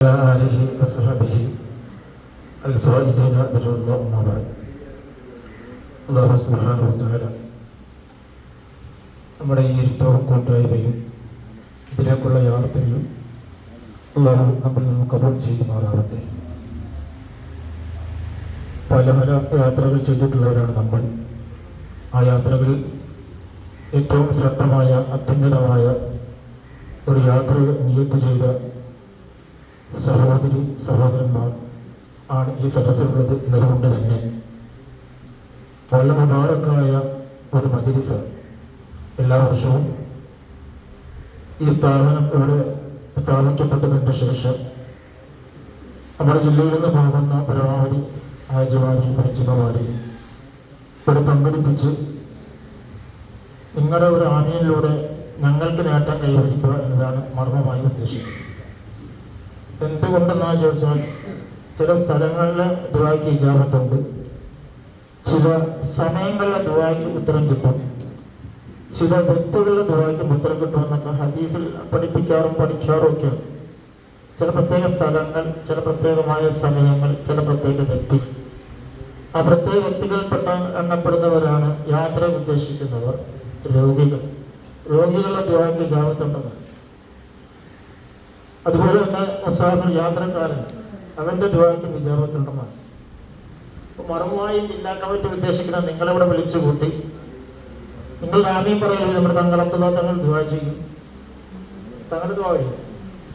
وعلى آله وصحبه الفائزين برضا الله أما بعد അള്ളാഹു സുബ്ഹാനഹു വതആല നമ്മുടെ ഈ ഇരുത്തവും കൂട്ടായ്മയും ഇതിലേക്കുള്ള യാത്രയും അള്ളാഹു നമ്മിൽ നിന്ന് കബൂൾ ചെയ്യുമാറാവട്ടെ പല പല യാത്രകൾ ചെയ്തിട്ടുള്ളവരാണ് നമ്മൾ ആ യാത്രകളിൽ ഏറ്റവും ശ്രദ്ധമായ അത്യുന്നതമായ ഒരു യാത്ര നിയത്ത് ചെയ്ത സഹോദരി സഹോദരന്മാർ ആണ് ഈ സദസ്സിലുള്ളത് എന്നതുകൊണ്ട് തന്നെ. വളരെ മുബാറക്കായ ഒരു മജിലിസ് എല്ലാ വർഷവും ഈ സ്ഥാപനം ഇവിടെ സ്ഥാപിക്കപ്പെട്ടതിന്റെ ശേഷം നമ്മുടെ ജില്ലയിൽ നിന്ന് പോകുന്ന പരമാവധി ആജവാരി ഹജ്ജിമാരി ഇവിടെ പങ്കെടുപ്പിച്ച് നിങ്ങളുടെ ഒരു ആമയിലൂടെ ഞങ്ങൾക്ക് നേട്ടം കൈവരിക്കുക എന്നതാണ് മർമ്മമായി ഉദ്ദേശിക്കുന്നത്. എന്തുകൊണ്ടെന്നാ ചോദിച്ചാൽ ചില സ്ഥലങ്ങളിലെ ദുബായ്ക്ക് ഇജാബത്തുണ്ട് ചില സമയങ്ങളിലെ ദുബായ്ക്ക് ഉത്തരം കിട്ടും. ചില വ്യക്തികളുടെ ദുബായ്ക്ക് ഉത്തരം കിട്ടുമെന്നൊക്കെ ഹദീസിൽ പഠിപ്പിക്കാറും പഠിക്കാറും ഒക്കെ ചില പ്രത്യേക സ്ഥലങ്ങൾ ചില പ്രത്യേകമായ സമയങ്ങൾ ചില പ്രത്യേക വ്യക്തി. ആ പ്രത്യേക വ്യക്തികൾപ്പെട്ട എണ്ണപ്പെടുന്നവരാണ് യാത്ര ഉദ്ദേശിക്കുന്നവർ രോഗികൾ. രോഗികളുടെ ദുബായ്ക്ക് ഇജാബത്തുണ്ടെന്ന് അതുപോലെ തന്നെ മുസാഫിർ യാത്രക്കാരൻ അവന്റെ ദ്വാരയ്ക്ക് വിജാപത്തുണ്ടെന്നാണ് മറവുമായി ജില്ലാ കമ്മിറ്റി ഉദ്ദേശിക്കുന്ന നിങ്ങളിവിടെ വിളിച്ചു കൂട്ടി? നിങ്ങൾ ആമീം പറയുന്നത് നമ്മുടെ തങ്ങളത്തുള്ള തങ്ങൾ ദ്വാ ചെയ്യും. തങ്ങൾ ദ്വാ ചെയ്യും.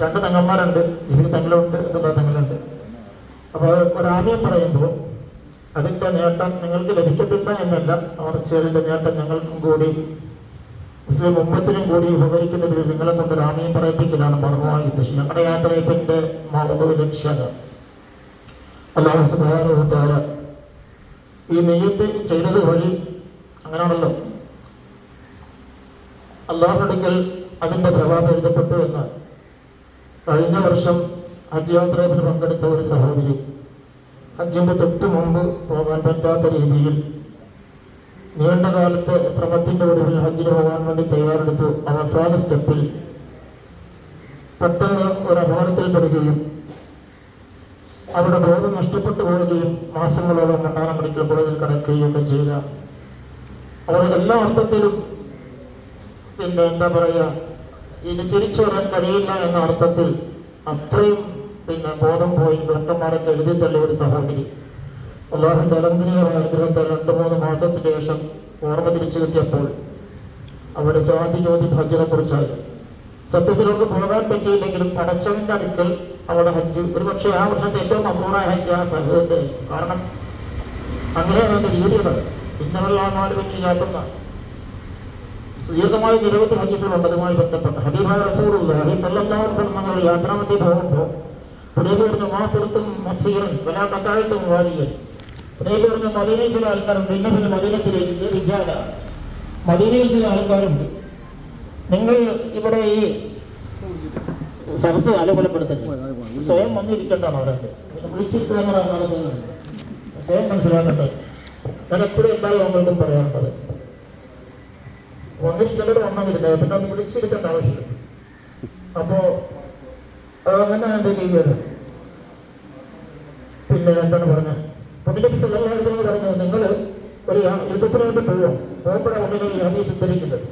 രണ്ട് തങ്ങന്മാരുണ്ട് ഇതിന് തങ്ങളുണ്ട് എന്നുള്ള തങ്ങളുണ്ട്. അപ്പോൾ ഒരാമീം പറയുമ്പോൾ അതിന്റെ നേട്ടം നിങ്ങൾക്ക് ലഭിക്കത്തില്ല എന്നല്ല അവർ അതിന്റെ നേട്ടം ഞങ്ങൾക്കും കൂടി മുസ്ലിം ഉമ്മത്തിനും കൂടി ഉപകരിക്കുന്നതിൽ നിങ്ങളെ കൊണ്ട് രാമയും പറയിപ്പിക്കലാണ് മർമ്മമായി ഉദ്ദേശം ഞങ്ങളുടെ യാത്രയത്തിന്റെ മാർഗ ലക്ഷ്യം. അല്ലാതെ സുബാന ഈ നെയ്യത്ത് ചെയ്തത് വഴി അങ്ങനെയാണല്ലോ. അള്ളാഹുടുക്കൽ അതിന്റെ സവാബ് എഴുതപ്പെട്ടു എന്ന് കഴിഞ്ഞ വർഷം ഹജ്ജ് യാത്രയിൽ പങ്കെടുത്ത ഒരു സഹോദരി ഹജ്ജിന്റെ തൊട്ട് മുമ്പ് പോകാൻ പറ്റാത്ത രീതിയിൽ നീണ്ട കാലത്തെ ശ്രമത്തിന്റെ ഒടുവിൽ ഹജ്ജിന് പോകാൻ വേണ്ടി തയ്യാറെടുത്തു. അവസാന സ്റ്റെപ്പിൽ പെട്ടെന്ന് ഒരു അപകടത്തിൽപ്പെടുകയും അവരുടെ ബോധം നഷ്ടപ്പെട്ടു പോവുകയും മാസങ്ങളോളം രണ്ടാം മെഡിക്കൽ കോളേജിൽ കിടക്കുകയൊക്കെ ചെയ്ത അവർ എല്ലാ അർത്ഥത്തിലും പിന്നെ എന്താ പറയുക ഇനി തിരിച്ചു വരാൻ കഴിയില്ല എന്ന അർത്ഥത്തിൽ അത്രയും പിന്നെ ബോധം പോയി ഡോക്ടർമാരൊക്കെ എഴുതി തള്ളിയ ഒരു സഹോദരി. അള്ളാഹുന്റെ അലങ്കരീയമായ അനുഗ്രഹത്താൽ രണ്ട് മൂന്ന് മാസത്തിന് ശേഷം ഓർമ്മ തിരിച്ചു കിട്ടിയപ്പോൾ അവിടെ ജാതി ചോദ്യം ഹജ്ജിനെ കുറിച്ചായി. സത്യത്തിലോട്ട് പോകാൻ പറ്റിയില്ലെങ്കിലും പടച്ചവന്റെ അടുക്കൽ അവിടെ ഹജ്ജ്. ഒരു പക്ഷേ ആ വർഷത്തെ ഏറ്റവും അപൂർവമായ ഹജ്ജ് ആ സഹോദരന്റെ കാരണം അങ്ങനെയാണ് അതിന്റെ രീതികൾ. ഇന്നവെല്ലാമാട് വലിയാക്കുന്ന സുദീർഘമായ നിരവധി ഹദീസുകളുണ്ട് അതുമായി ബന്ധപ്പെട്ട്. ഹബീബായ റസൂറുല്ലാഹി സല്ലല്ലാഹു അലൈഹി വസല്ലം പോകുമ്പോൾ മാസത്തും മസീറും വലാ കത്താഴത്തും പുതിയ മദീനയിൽ ചില ആൾക്കാരുണ്ട്. ഇന്ന പിന്നെ മദീനത്തിലേക്ക് വിജാല മദീനയിൽ ചില ആൾക്കാരുണ്ട്. നിങ്ങൾ ഇവിടെ ഈ സരസ് അലകൊലപ്പെടുത്തരുത് സ്വയം വന്നിരിക്കേണ്ടതാണ് അവരൊക്കെ വിളിച്ചിരിക്കുക സ്വയം മനസ്സിലാക്കട്ടെ. ഞാൻ എപ്പോഴും എന്തായാലും നമ്മൾക്കും പറയാനുള്ളത് വന്നിരിക്കേണ്ടത് വന്നിരുന്നത് പിന്നെ ഒന്ന് വിളിച്ചിരിക്കേണ്ട ആവശ്യമില്ല. അപ്പോ അങ്ങനെ എന്റെ രീതിയാണ് പിന്നെ എന്താണ് പറഞ്ഞത്? അലൈഹി വസല്ലം പറഞ്ഞു നിങ്ങൾ ഒരു യുദ്ധത്തിന് വേണ്ടി പോവാം പോകുമ്പോഴാണ് ഒന്നിനെ ഈ ഹദീസ് ഉദ്ധരിക്കുന്നത്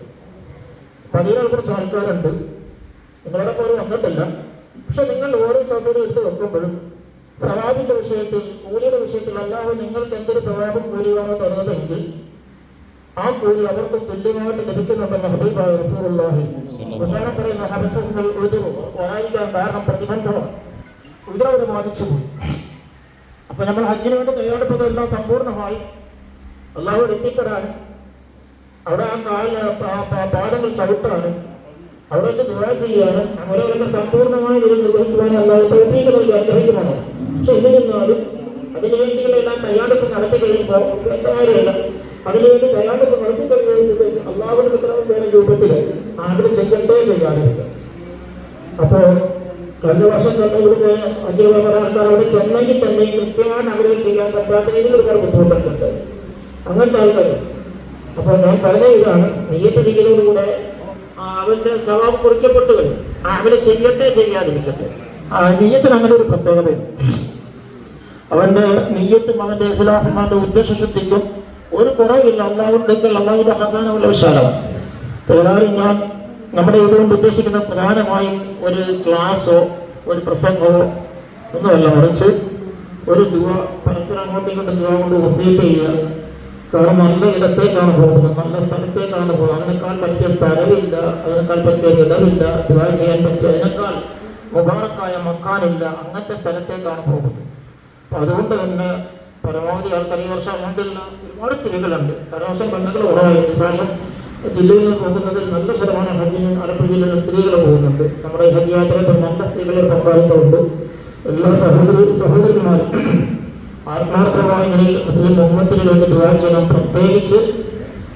പതിനാല് കുറച്ച് ആൾക്കാരുണ്ട്. നിങ്ങളുടെ പോലും വന്നിട്ടില്ല. പക്ഷെ നിങ്ങൾ ഓരോ ചോദ്യം എടുത്ത് വെക്കുമ്പോഴും സവാബിന്റെ വിഷയത്തിൽ കൂലിയുടെ വിഷയത്തിൽ അല്ലാതെ നിങ്ങൾക്ക് എന്തൊരു സവാബും കൂലിയാണോ തരുന്നതെങ്കിൽ ആ കൂലി അവർക്ക് തുല്യമായിട്ട് ലഭിക്കുന്നുണ്ടെന്ന് ഹബീബായ റസൂലുള്ളാഹി അവസാനം പറയുന്ന ഹരസങ്ങൾ ഒരു വായിക്കാൻ കാരണം പ്രതിബന്ധമാണ്. ഉദ്രവത് ബാധിച്ചു പോയി. അപ്പൊ നമ്മൾ ഹജ്ജിന് വേണ്ടി തയ്യാറെടുപ്പതെല്ലാം സമ്പൂർണമായി അള്ളാഹുവിടെ എത്തിപ്പെടാനും അവിടെ ആ കാലിന് പാദങ്ങൾ ചവിട്ടാനും അവിടെ വെച്ച് ദുരാ ചെയ്യാനും അവരവരൊക്കെ സമ്പൂർണമായ രീതിയിൽ നിർവഹിക്കുവാനും അല്ലാതെ തൗഫീഖ് നൽകി ആഗ്രഹിക്കുമാണ് പക്ഷെ എന്നിരുന്നാലും അതിനുവേണ്ടിയുള്ള തയ്യാറെടുപ്പ് നടത്തി കഴിയുമ്പോൾ കാര്യമല്ല? അതിനുവേണ്ടി തയ്യാറെടുപ്പ് നടത്തി കഴിയുന്നത് അള്ളാഹുവിന്റെ വിക്രമം വേറെ രൂപത്തിൽ ആരുടെ ചെയ്യണ്ടേ ചെയ്യാതിരിക്കും. അപ്പോ കഴിഞ്ഞ വർഷം തന്നെ ഇവിടുന്ന് അഞ്ചു ആൾക്കാർ അവിടെ ചെന്നെങ്കിൽ തന്നെ കൃത്യമായിട്ട് അവരെ ചെയ്യാൻ പറ്റാത്ത രീതിയിൽ ഒരുപാട് ബുദ്ധിമുട്ടൊക്കെ ഉണ്ട് അങ്ങനത്തെ ആൾക്കാർ അപ്പോൾ ഞാൻ പറഞ്ഞ ഇതാണ് നെയ്യത്ത് ചെയ്യലോടുകൂടെ അവന്റെ സ്വഭാവം കുറിക്കപ്പെട്ടു കഴിഞ്ഞു അവനെ ചെയ്യട്ടെ ചെയ്യാതിരിക്കട്ടെ. ആ നെയ്യത്തിന് അങ്ങനെ ഒരു പ്രത്യേകതയുണ്ട് അവന്റെ നെയ്യത്തും അവന്റെ ഇഖ്ലാസും അവന്റെ ഉദ്ദേശശുദ്ധിക്കും ഒരു കുറവില്ല. അള്ളാഹുണ്ടെങ്കിൽ അള്ളാഹുന്റെ ഹസാനുള്ള വിശാലമാണ്. ഏതായാലും ഞാൻ നമ്മുടെ ഇതുകൊണ്ട് ഉദ്ദേശിക്കുന്ന പ്രധാനമായും ഒരു ക്ലാസ്സോ ഒരു പ്രസംഗമോ ഒന്നുമല്ല. മറിച്ച് ഒരു ദുവ പരസ്പരം അങ്ങോട്ടും ഇങ്ങോട്ടും ദുവ കൊണ്ട് വസീറ്റ് ചെയ്യുക. കാരണം നല്ല ഇടത്തേക്കാണ് പോകുന്നത്. നല്ല സ്ഥലത്തേക്കാണ് പോകുന്നത്. അതിനേക്കാൾ പറ്റിയ സ്ഥലമില്ല. അതിനേക്കാൾ പറ്റിയ ഇടമില്ല. ദുവ ചെയ്യാൻ പറ്റിയ അതിനേക്കാൾ മുബാറക്കായ മക്കാനില്ല. അങ്ങനത്തെ സ്ഥലത്തേക്കാണ് പോകുന്നത്. അപ്പൊ അതുകൊണ്ട് തന്നെ പരമാവധി ആൾക്കാർ ഈ വർഷം അങ്ങോട്ടുള്ള ഒരുപാട് സ്ത്രീകളുണ്ട്. കഴിഞ്ഞ വർഷം പെണ്ണുകൾ കുറവായിരുന്നു ഇപ്രാവശ്യം ജില്ലയിൽ നിന്ന് പോകുന്നതിൽ നല്ല ശതമാനം ഹജ്ജിന് ആലപ്പുഴ ജില്ലയിലെ സ്ത്രീകൾ പോകുന്നുണ്ട്. നമ്മുടെ ഹജ്ജ് യാത്രയിൽ നല്ല സ്ത്രീകളുടെ പങ്കാളിത്തമുണ്ട്. എല്ലാ സഹോദര സഹോദരന്മാരും ആത്മാർത്ഥമായി നിലയിൽ മുസ്ലിം ഉമ്മത്തിന് വേണ്ടി ദുവാ ചെയ്യണം. പ്രത്യേകിച്ച്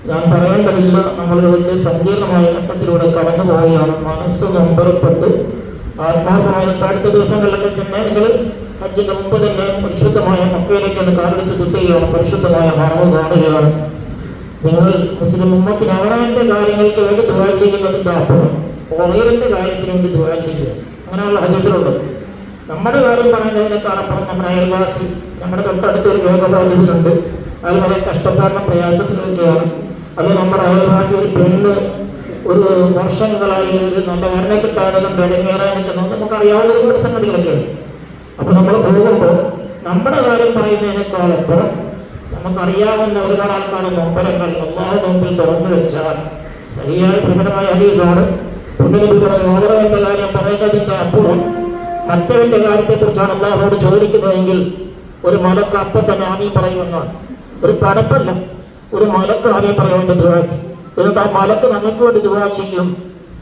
ഞാൻ പറയേണ്ടതില്ല നമ്മൾ വലിയ സങ്കീർണമായ ഘട്ടത്തിലൂടെ കടന്നു പോവുകയാണ്. മനസ്സ് നൊമ്പരപ്പെട്ട് ആത്മാർത്ഥമായ അടുത്ത ദിവസങ്ങളിലൊക്കെ തന്നെ നിങ്ങൾ ഹജ്ജിന്റെ മുമ്പ് തന്നെ പരിശുദ്ധമായ മക്കയിലേക്ക് കാലെടുത്ത് കുത്തുകയാണ്. പരിശുദ്ധമായ ഹറവ് കാണുകയാണ്. നിങ്ങൾ മുസ്ലിം ഉമ്മത്തിന് അവനവന്റെ കാര്യങ്ങൾക്ക് വേണ്ടി ദുവാ ചെയ്യുന്നതിന്റെ അപ്പുറം ഓറിയറിന്റെ കാര്യത്തിന് വേണ്ടി ദുവാ ചെയ്യുക. അങ്ങനെയുള്ള ഹദീസുകളുണ്ട്. നമ്മുടെ കാര്യം പറയുന്നതിനേക്കാൾ അപ്പുറം നമ്മുടെ അയൽവാസി നമ്മുടെ തൊട്ടടുത്ത ഒരു രോഗബാധിതരുണ്ട് അത് വളരെ കഷ്ടപ്പാടിനും പ്രയാസത്തിലൊക്കെയാണ് അത് നമ്മുടെ അയൽവാസി ഒരു പെണ്ണ് ഒരു വർഷങ്ങളായി നല്ല മരണ കിട്ടാതെ കൊണ്ട് ഇടങ്ങേറാൻ നിൽക്കുന്നത് നമുക്കറിയാവുന്ന ഒരുപാട് സംഗതികളൊക്കെയാണ് അപ്പൊ നമ്മൾ പോകുമ്പോൾ നമ്മുടെ കാര്യം പറയുന്നതിനേക്കാൾ അപ്പുറം നമുക്കറിയാവുന്ന ഒരുപാട് ആൾക്കാരുടെ നൊമ്പരങ്ങൾ അള്ളാഹു മുമ്പിൽ തുറന്നു വെച്ചാൽ ശരിയായ പ്രബലമായ ഹദീസാണ്. ഓവറവന്റെ കാര്യം പറയുന്നതിന്റെ അപ്പുറം മറ്റവന്റെ കാര്യത്തെക്കുറിച്ചാണ് അള്ളാഹുവോട് ചോദിക്കുന്നതെങ്കിൽ ഒരു മലക്ക് അപ്പം തന്നെ ആമീ പറയുമെന്നാണ് ഒരു പടപ്പല്ല. ഒരു മലക്ക് ആമീ പറയുമെന്ന് ദുരാക്കി എന്നിട്ട് ആ മലക്ക് നമുക്ക് വേണ്ടി ദുരാ ചെയ്യും.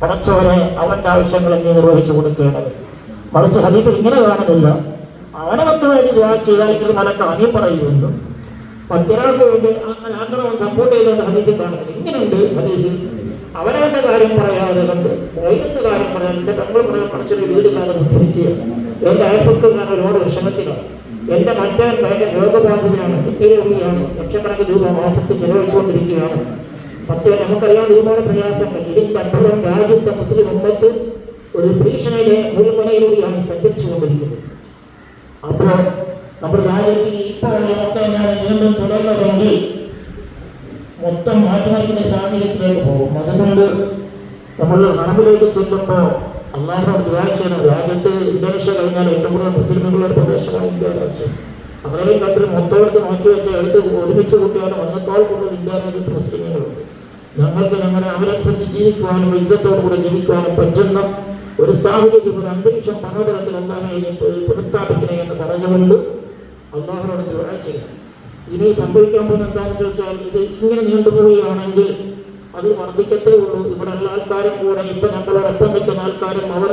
പടച്ചവരെ അവന്റെ ആവശ്യങ്ങൾ നീ നിർവഹിച്ചു കൊടുക്കേണ്ടത്. മറിച്ച് ഹദീസിൽ ഇങ്ങനെ കാണുന്നില്ല. അവനവർക്ക് വേണ്ടി ദുരാ ചെയ്താൽ മലക്ക് ആമീ പറയുമെന്നും മറ്റൊരാൾക്ക് വേണ്ടി ആഗ്രഹം സപ്പോർട്ട് ചെയ്തുകൊണ്ട് ഹദീസിൽ കാണുന്നത് ഇങ്ങനെയുണ്ട് ഹദീസിൽ. അവനവന്റെ കാര്യം പറയാതെ കണ്ട് വൈകിന്റെ കാര്യം പറയാൻ എന്റെ തങ്ങൾ പറയാൻ പഠിച്ചൊരു വീടില്ലാതെ ബുദ്ധിമുട്ടിയ എന്റെ അയൽപ്പക്കാരൻ ഒരുപാട് വിഷമത്തിലാണ്. എന്റെ മറ്റേ ഭയങ്കര രോഗബാധിതനാണ് നിത്യരോഗിയാണ് ലക്ഷക്കണക്കിന് രൂപ മാസത്തിൽ ചെലവഴിച്ചുകൊണ്ടിരിക്കുകയാണ്. പത്ത് നമുക്കറിയാം ഒരുപാട് പ്രയാസങ്ങൾ. ഇതിന്റെ അപ്പുറം രാജ്യത്തെ മുസ്ലിം ഉമ്മത്ത് ഒരു ഭീഷണിയുടെ മുൾമുനയിലൂടെയാണ് സഞ്ചരിച്ചുകൊണ്ടിരിക്കുന്നത്. അപ്പോൾ നമ്മുടെ രാജ്യത്ത് ഇപ്പോഴുള്ള അവസ്ഥ എന്നാണ് വീണ്ടും തുടരുന്നതെങ്കിൽ മൊത്തം മാറ്റിമറിക്കുന്ന സാഹചര്യത്തിലേക്ക് പോകും. അതുകൊണ്ട് നമ്മൾ ഹറമിലേക്ക് ചെല്ലുമ്പോൾ അള്ളാഹിനോട് ദുആ ചെയ്യണം. രാജ്യത്ത് ഇന്തോനേഷ്യ കഴിഞ്ഞാൽ ഏറ്റവും കൂടുതൽ മുസ്ലിമുകളുടെ ഒരു പ്രദേശമാണ് ഇന്ത്യ രാജ്യം അവരെയും കണ്ടിൽ മൊത്തമെടുത്ത് മാറ്റി വെച്ച് എടുത്ത് ഒരുമിച്ച് കൂട്ടിയാലും അതിനേക്കാൾ കൂടുതൽ ഇന്ത്യ രാജ്യത്ത് മുസ്ലിമുകളുണ്ട്. ഞങ്ങൾക്ക് ഞങ്ങളെ അവരനുസരിച്ച് ജീവിക്കുവാനും യുദ്ധത്തോടുകൂടെ ജീവിക്കുവാനും പറ്റുന്ന ഒരു സാഹചര്യം ഒരു അന്തരീക്ഷം പലതരത്തിൽ അള്ളാഹിനെ പുനഃസ്ഥാപിക്കണേ എന്ന് പറഞ്ഞുകൊണ്ട് അള്ളാഹിനോട് ദുആ ചെയ്യണം. ഇനി സംഭവിക്കാൻ പോകുന്ന എന്താണെന്ന് ചോദിച്ചാൽ ഇത് ഇങ്ങനെ നീണ്ടുപോവുകയാണെങ്കിൽ അത് വർദ്ധിക്കത്തേ ഉള്ളൂ. ഇവിടെ ഉള്ള ആൾക്കാരും കൂടെ ഇപ്പൊ നമ്മളോടൊപ്പം നിൽക്കുന്ന ആൾക്കാരും അവർ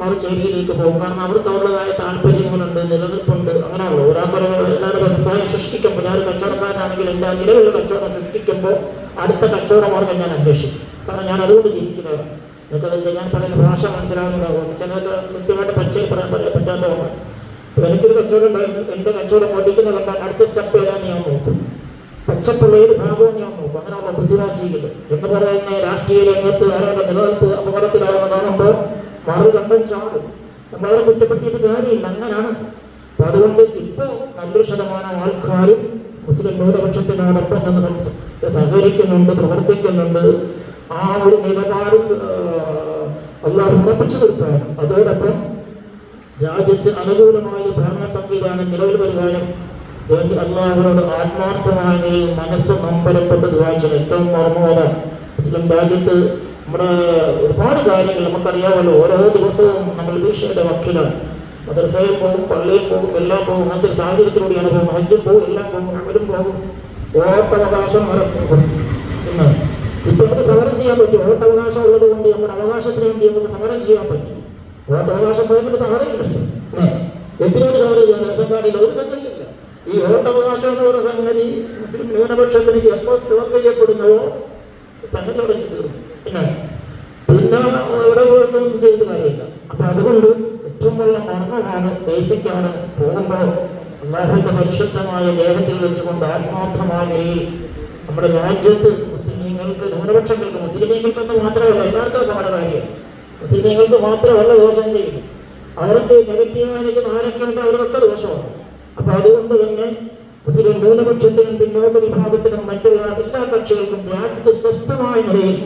മറുചേരിയിലേക്ക് പോകും. കാരണം അവർക്ക് അവരുടേതായ താല്പര്യങ്ങളുണ്ട് നിലനിൽപ്പുണ്ട് അങ്ങനെ ഒരാൾക്ക് എല്ലാവരും വ്യവസായം സൃഷ്ടിക്കുമ്പോൾ ഞാൻ കച്ചവടക്കാരനാണെങ്കിൽ എന്റെ നിലവിലുള്ള കച്ചവടം സൃഷ്ടിക്കുമ്പോൾ അടുത്ത കച്ചവട മാർഗം ഞാൻ അന്വേഷിക്കും. കാരണം ഞാൻ അതുകൊണ്ട് ജീവിക്കുന്നവരാണ് നിങ്ങൾക്കതിന്റെ ഞാൻ പറയുന്ന ഭാഷ മനസ്സിലാകുന്നുണ്ടാവും ചിലത് കൃത്യമായിട്ട് പച്ചയിൽ പറയാൻ പറ്റാത്തതുകൊണ്ട് എനിക്കൊരു കച്ചവടം എന്റെ കച്ചവടം ഓടിക്കുന്ന കണ്ടാൽ അടുത്ത സ്റ്റെപ്പ് ഏതാന്ന് ഞാൻ നോക്കും. പച്ചപ്പുള്ള ഏത് ഭാഗവും ഞാൻ നോക്കും. അങ്ങനെയുള്ള ബുദ്ധിമാചികൾ എന്ന് പറയുന്ന രാഷ്ട്രീയ രംഗത്ത് ആരോടെ നിലനിൽപ്പ് അപകടത്തിലാകുന്ന കാണുമ്പോൾ മറു കണ്ടും ചാടും. നമ്മളവരെ കുറ്റപ്പെടുത്തിയിട്ട് കാര്യമില്ല. അങ്ങനെയാണ്. അപ്പൊ അതുകൊണ്ട് ഇപ്പോ നല്ലൊരു ശതമാനം ആൾക്കാരും മുസ്ലിം ന്യൂനപക്ഷത്തിനോടൊപ്പം സംസ- സഹകരിക്കുന്നുണ്ട് പ്രവർത്തിക്കുന്നുണ്ട്. ആ ഒരു നിലപാട് അള്ളാഹ് ഉറപ്പിച്ചു നിർത്താനും അതോടൊപ്പം രാജ്യത്ത് അനുകൂലമായ ഭരണ സംവിധാനം നിലവിൽ വരുവാനും വേണ്ടി അള്ളാഹുവിനോട് ആത്മാർത്ഥമായ നിലയിൽ മനസ്സ് നമ്പരപ്പെട്ട് ദ്വാചന ഏറ്റവും ഓർമ്മയോടെ മുസ്ലിം രാജ്യത്ത് നമ്മുടെ ഒരുപാട് കാര്യങ്ങൾ നമുക്കറിയാമല്ലോ. ഓരോ ദിവസവും നമ്മൾ ഭീഷണിയുടെ വക്കിലാണ്. മദ്രസയിൽ പോകും പള്ളിയിൽ പോകും എല്ലാം പോകും. അങ്ങനത്തെ സാഹചര്യത്തിലൂടെയാണ് പോകും ഹജ്ജും പോകും എല്ലാം പോകും അവരും പോകും. ഓട്ടവകാശം എന്ന് ഇപ്പൊ നമുക്ക് സമരം ചെയ്യാൻ പറ്റും ഓട്ടവകാശം ഉള്ളത് കൊണ്ട് നമ്മുടെ അവകാശത്തിന് വേണ്ടി നമുക്ക് സമരം ചെയ്യാൻ പറ്റും. വോട്ടവകാശം പോയിട്ട് സമരം ഇല്ല എന്തിനോട് സമരം ചെയ്യാൻ റേഷൻ കാർഡിൽ ഒരു സംഗതിയില്ല ഈ വോട്ടവകാശം എന്ന് പറയുന്ന സംഗതി മുസ്ലിം ന്യൂനപക്ഷത്തിന് എപ്പോൾ സ്റ്റോക്ക് ചെയ്യപ്പെടുന്നവോ സംഗതി അവിടെ പിന്നെ ഇവിടെ പോയിട്ടും ചെയ്ത് കാര്യമില്ല. അപ്പൊ അതുകൊണ്ട് ഏറ്റവും വലിയ മർമ്മമാണ് ബേസിക്കാണ് പോകുമ്പോൾ അള്ളാഹുവിന്റെ പരിശുദ്ധമായ ദേഹത്തിൽ വെച്ചുകൊണ്ട് ആത്മാർത്ഥമായ നിലയിൽ നമ്മുടെ രാജ്യത്ത് മുസ്ലിം ന്യൂനപക്ഷങ്ങൾക്ക് മുസ്ലിമീങ്ങൾക്കെന്ന് മാത്രമല്ല എല്ലാവർക്കും നമ്മുടെ കാര്യം. മുസ്ലിമീങ്ങൾക്ക് മാത്രമല്ല ദോഷം ചെയ്യുന്നു അവർക്ക് നെഗറ്റീവായിരിക്കുന്ന ആരൊക്കെയുണ്ട് അവരൊക്കെ ദോഷമാണ്. അപ്പൊ അതുകൊണ്ട് തന്നെ മുസ്ലിം ന്യൂനപക്ഷത്തിനും പിന്നോക്ക വിഭാഗത്തിനും മറ്റുള്ള എല്ലാ കക്ഷികൾക്കും രാജ്യത്ത് സ്വസ്ഥമായ നിലയിൽ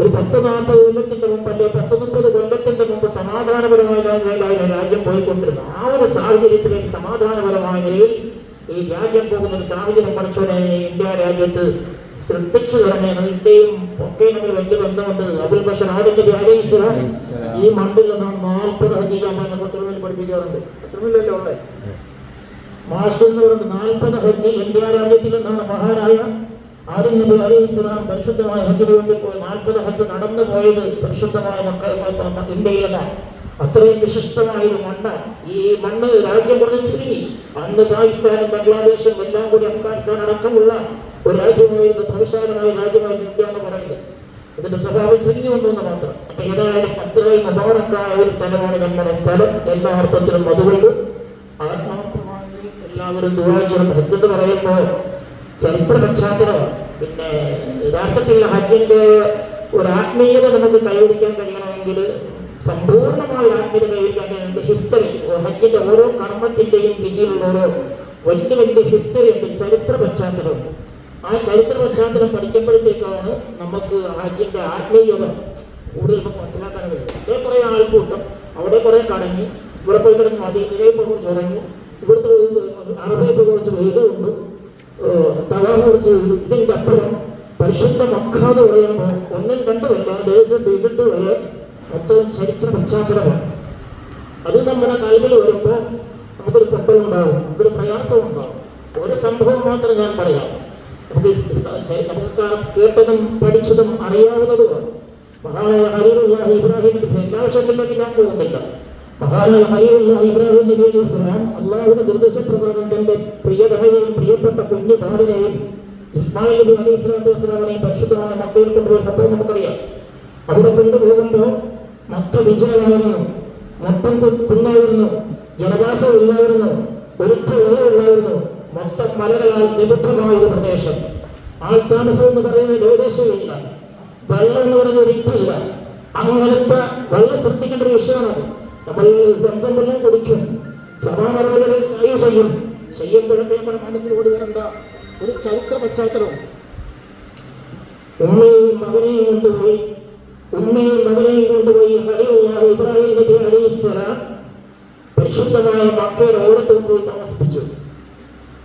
ഒരു പത്ത് നാൽപ്പത് കൊല്ലത്തിന്റെ മുമ്പ് അല്ലെ പത്ത് മുപ്പത് കൊല്ലത്തിന്റെ മുമ്പ് സമാധാനപരമായ നിലയിലായിരുന്നു രാജ്യം പോയിക്കൊണ്ടിരുന്നത് ആ ഒരു സാഹചര്യത്തിലേക്ക് സമാധാനപരമായ നിലയിൽ ഈ രാജ്യം പോകുന്ന ഒരു സാഹചര്യം പഠിച്ചവനെ ഇന്ത്യ രാജ്യത്ത് ശ്രദ്ധിച്ചു തരണേ. ഇന്ത്യയും ഒക്കെയും തമ്മിൽ വലിയ ബന്ധമുണ്ട്. അബുൽ ബഷർ ആദിന്റെ അലൈഹിസ്ലാം ഈ മണ്ണിൽ നിന്നാണ് നാൽപ്പത് ഹജ്ജ് നമ്മൾ തിരുവല്ല പഠിപ്പിക്കാറുണ്ട്. തിരുവല്ലല്ലോ ഉള്ളത് മാഷ് എന്ന് പറയുന്നത് നാൽപ്പത് ഹജ്ജ് ഇന്ത്യ രാജ്യത്തിൽ നിന്നാണ് മഹാനായ ആദ്യം നബി അലൈഹി സ്വലാം പരിശുദ്ധമായ ഹജ്ജിന് വേണ്ടി പോയി. നാൽപ്പത് ഹജ്ജ് നടന്നു പോയത് പരിശുദ്ധമായ മക്ക ഇന്ത്യയിലാണ് അത്രയും വിശിഷ്ടമായ ഒരു മണ്ണാണ് ഈ മണ്ണ് രാജ്യം കുറച്ച് ചുരുങ്ങി. അന്ന് പാകിസ്ഥാനും ബംഗ്ലാദേശും എല്ലാം കൂടി അഫ്ഗാനിസ്ഥാൻ അടക്കമുള്ള ഒരു രാജ്യമായിരുന്നു പ്രവിശാലമായ രാജ്യമായിരുന്നു ഇന്ത്യ എന്ന് പറയുന്നത് അതിന്റെ സ്വഭാവം ചുരുങ്ങി കൊണ്ടുവന്ന് മാത്രം. അപ്പൊ ഏതായാലും അത്രയും മുബാറക്കായ ഒരു സ്ഥലമാണ് നമ്മുടെ സ്ഥലം. എല്ലാ അർത്ഥത്തിലും അതുകൊണ്ട് ആത്മാർത്ഥമായി എല്ലാവരും ദുരാചരണം ഹജ്ജ് എന്ന് പറയുമ്പോൾ ചരിത്ര പശ്ചാത്തലമാണ്. പിന്നെ യഥാർത്ഥത്തിൽ ഹജ്ജിന്റെ ഒരു ആത്മീയത നമുക്ക് കൈവരിക്കാൻ കഴിയണമെങ്കിൽ സമ്പൂർണമായ ആത്മീയത കൈവരിക്കാൻ കഴിയുന്നത് ഹിസ്റ്ററി ഹജ്ജിന്റെ ഓരോ കർമ്മത്തിന്റെയും പിന്നിലുള്ള ഓരോ വലിയ വലിയ ഹിസ്റ്ററി ഉണ്ട്. ചരിത്ര പശ്ചാത്തലമുണ്ട് ആ ചരിത്ര പശ്ചാത്തലം പഠിക്കുമ്പോഴത്തേക്കാണ് നമുക്ക് ഹജ്ജിന്റെ ആത്മീയത കൂടുതൽ നമുക്ക് മനസ്സിലാക്കാൻ കഴിയും ഇവിടെ കുറെ ആൾക്കൂട്ടം അവിടെ കുറെ കടങ്ങി ഇവിടെ പോയി കിടന്ന് മദീനയെ കുറിച്ച് ഇറങ്ങി ഇവിടുത്തെ അറബിയെ കുറച്ച് വേദമുണ്ട് തവാഹ് കുറച്ച് ഇതിന്റെ അപ്പുറം പരിശുദ്ധ മക്കാതെ പറയുമ്പോൾ ഒന്നും രണ്ടുമല്ല ഡേസിഡ് ഡേസിഡ് വരെ മൊത്തവും ചരിത്ര പശ്ചാത്തലമാണ്. അത് നമ്മുടെ കൽവിൽ വരുമ്പോൾ നമുക്കൊരു പൊട്ടലുണ്ടാവും നമുക്കൊരു പ്രയാസമുണ്ടാവും. ഒരു സംഭവം മാത്രം ഞാൻ പറയാം. നമുക്ക് കേട്ടതും പഠിച്ചതും അറിയാവുന്നതുമാണ് മഹാനായ ഹരീറുല്ലാഹി ഇബ്രാഹിം എല്ലാ വിഷയത്തിലേക്ക് ഞാൻ മഹാനായ ഹരീറുല്ലാഹി ഇബ്രാഹിം നബി അലൈഹി സ്വലാം അള്ളാഹുവിന്റെ നിർദ്ദേശപ്രകാരം തന്റെ പ്രിയപ്പെട്ട കുഞ്ഞു ഇസ്മായിൽ നബി അലൈഹി സ്വലാത്തു വസ്സലാമിനെയും പരിശുദ്ധമായ മക്കയിൽ കൊണ്ടുപോയ സംഭവം നമുക്കറിയാം. അവിടെ കൊണ്ടുപോകുമ്പോൾ മക്ക വിജയമായിരുന്നു. മൊത്തം കുന്നായിരുന്നു. ജനവാസം ഇല്ലായിരുന്നു. ഒരിറ്റ വെള്ളമില്ലായിരുന്നു മൊത്തം മലകളാൽ നിബദ്ധമായ ഒരു പ്രദേശം. ആൾ താമസം എന്ന് പറയുന്ന ഏകദേശമില്ല വെള്ളം എന്ന് പറയുന്ന ഒരിറ്റില്ല അങ്ങനത്തെ വെള്ളം ശ്രദ്ധിക്കേണ്ട ഒരു വിഷയമാണ് നമ്മൾ സ്വന്തം വെള്ളം കുടിക്കും. സഭാമരങ്ങളിൽ സഹി ചെയ്യും. ചെയ്യുമ്പോഴൊക്കെ നമ്മുടെ മനസ്സിലൂടെ വരേണ്ട ഒരു ചരിത്ര പശ്ചാത്തലവും. ഉമ്മയും മകനെയും കൊണ്ടുപോയി ഉമ്മയും മകനെയും കൊണ്ടുപോയി ഹരിയുള്ള ഇബ്രാഹിം നബി അലൈഹിസ്സലാം പരിശുദ്ധമായ മക്കയുടെ ഓരത്ത് കൊണ്ടുപോയി താമസിപ്പിച്ചു.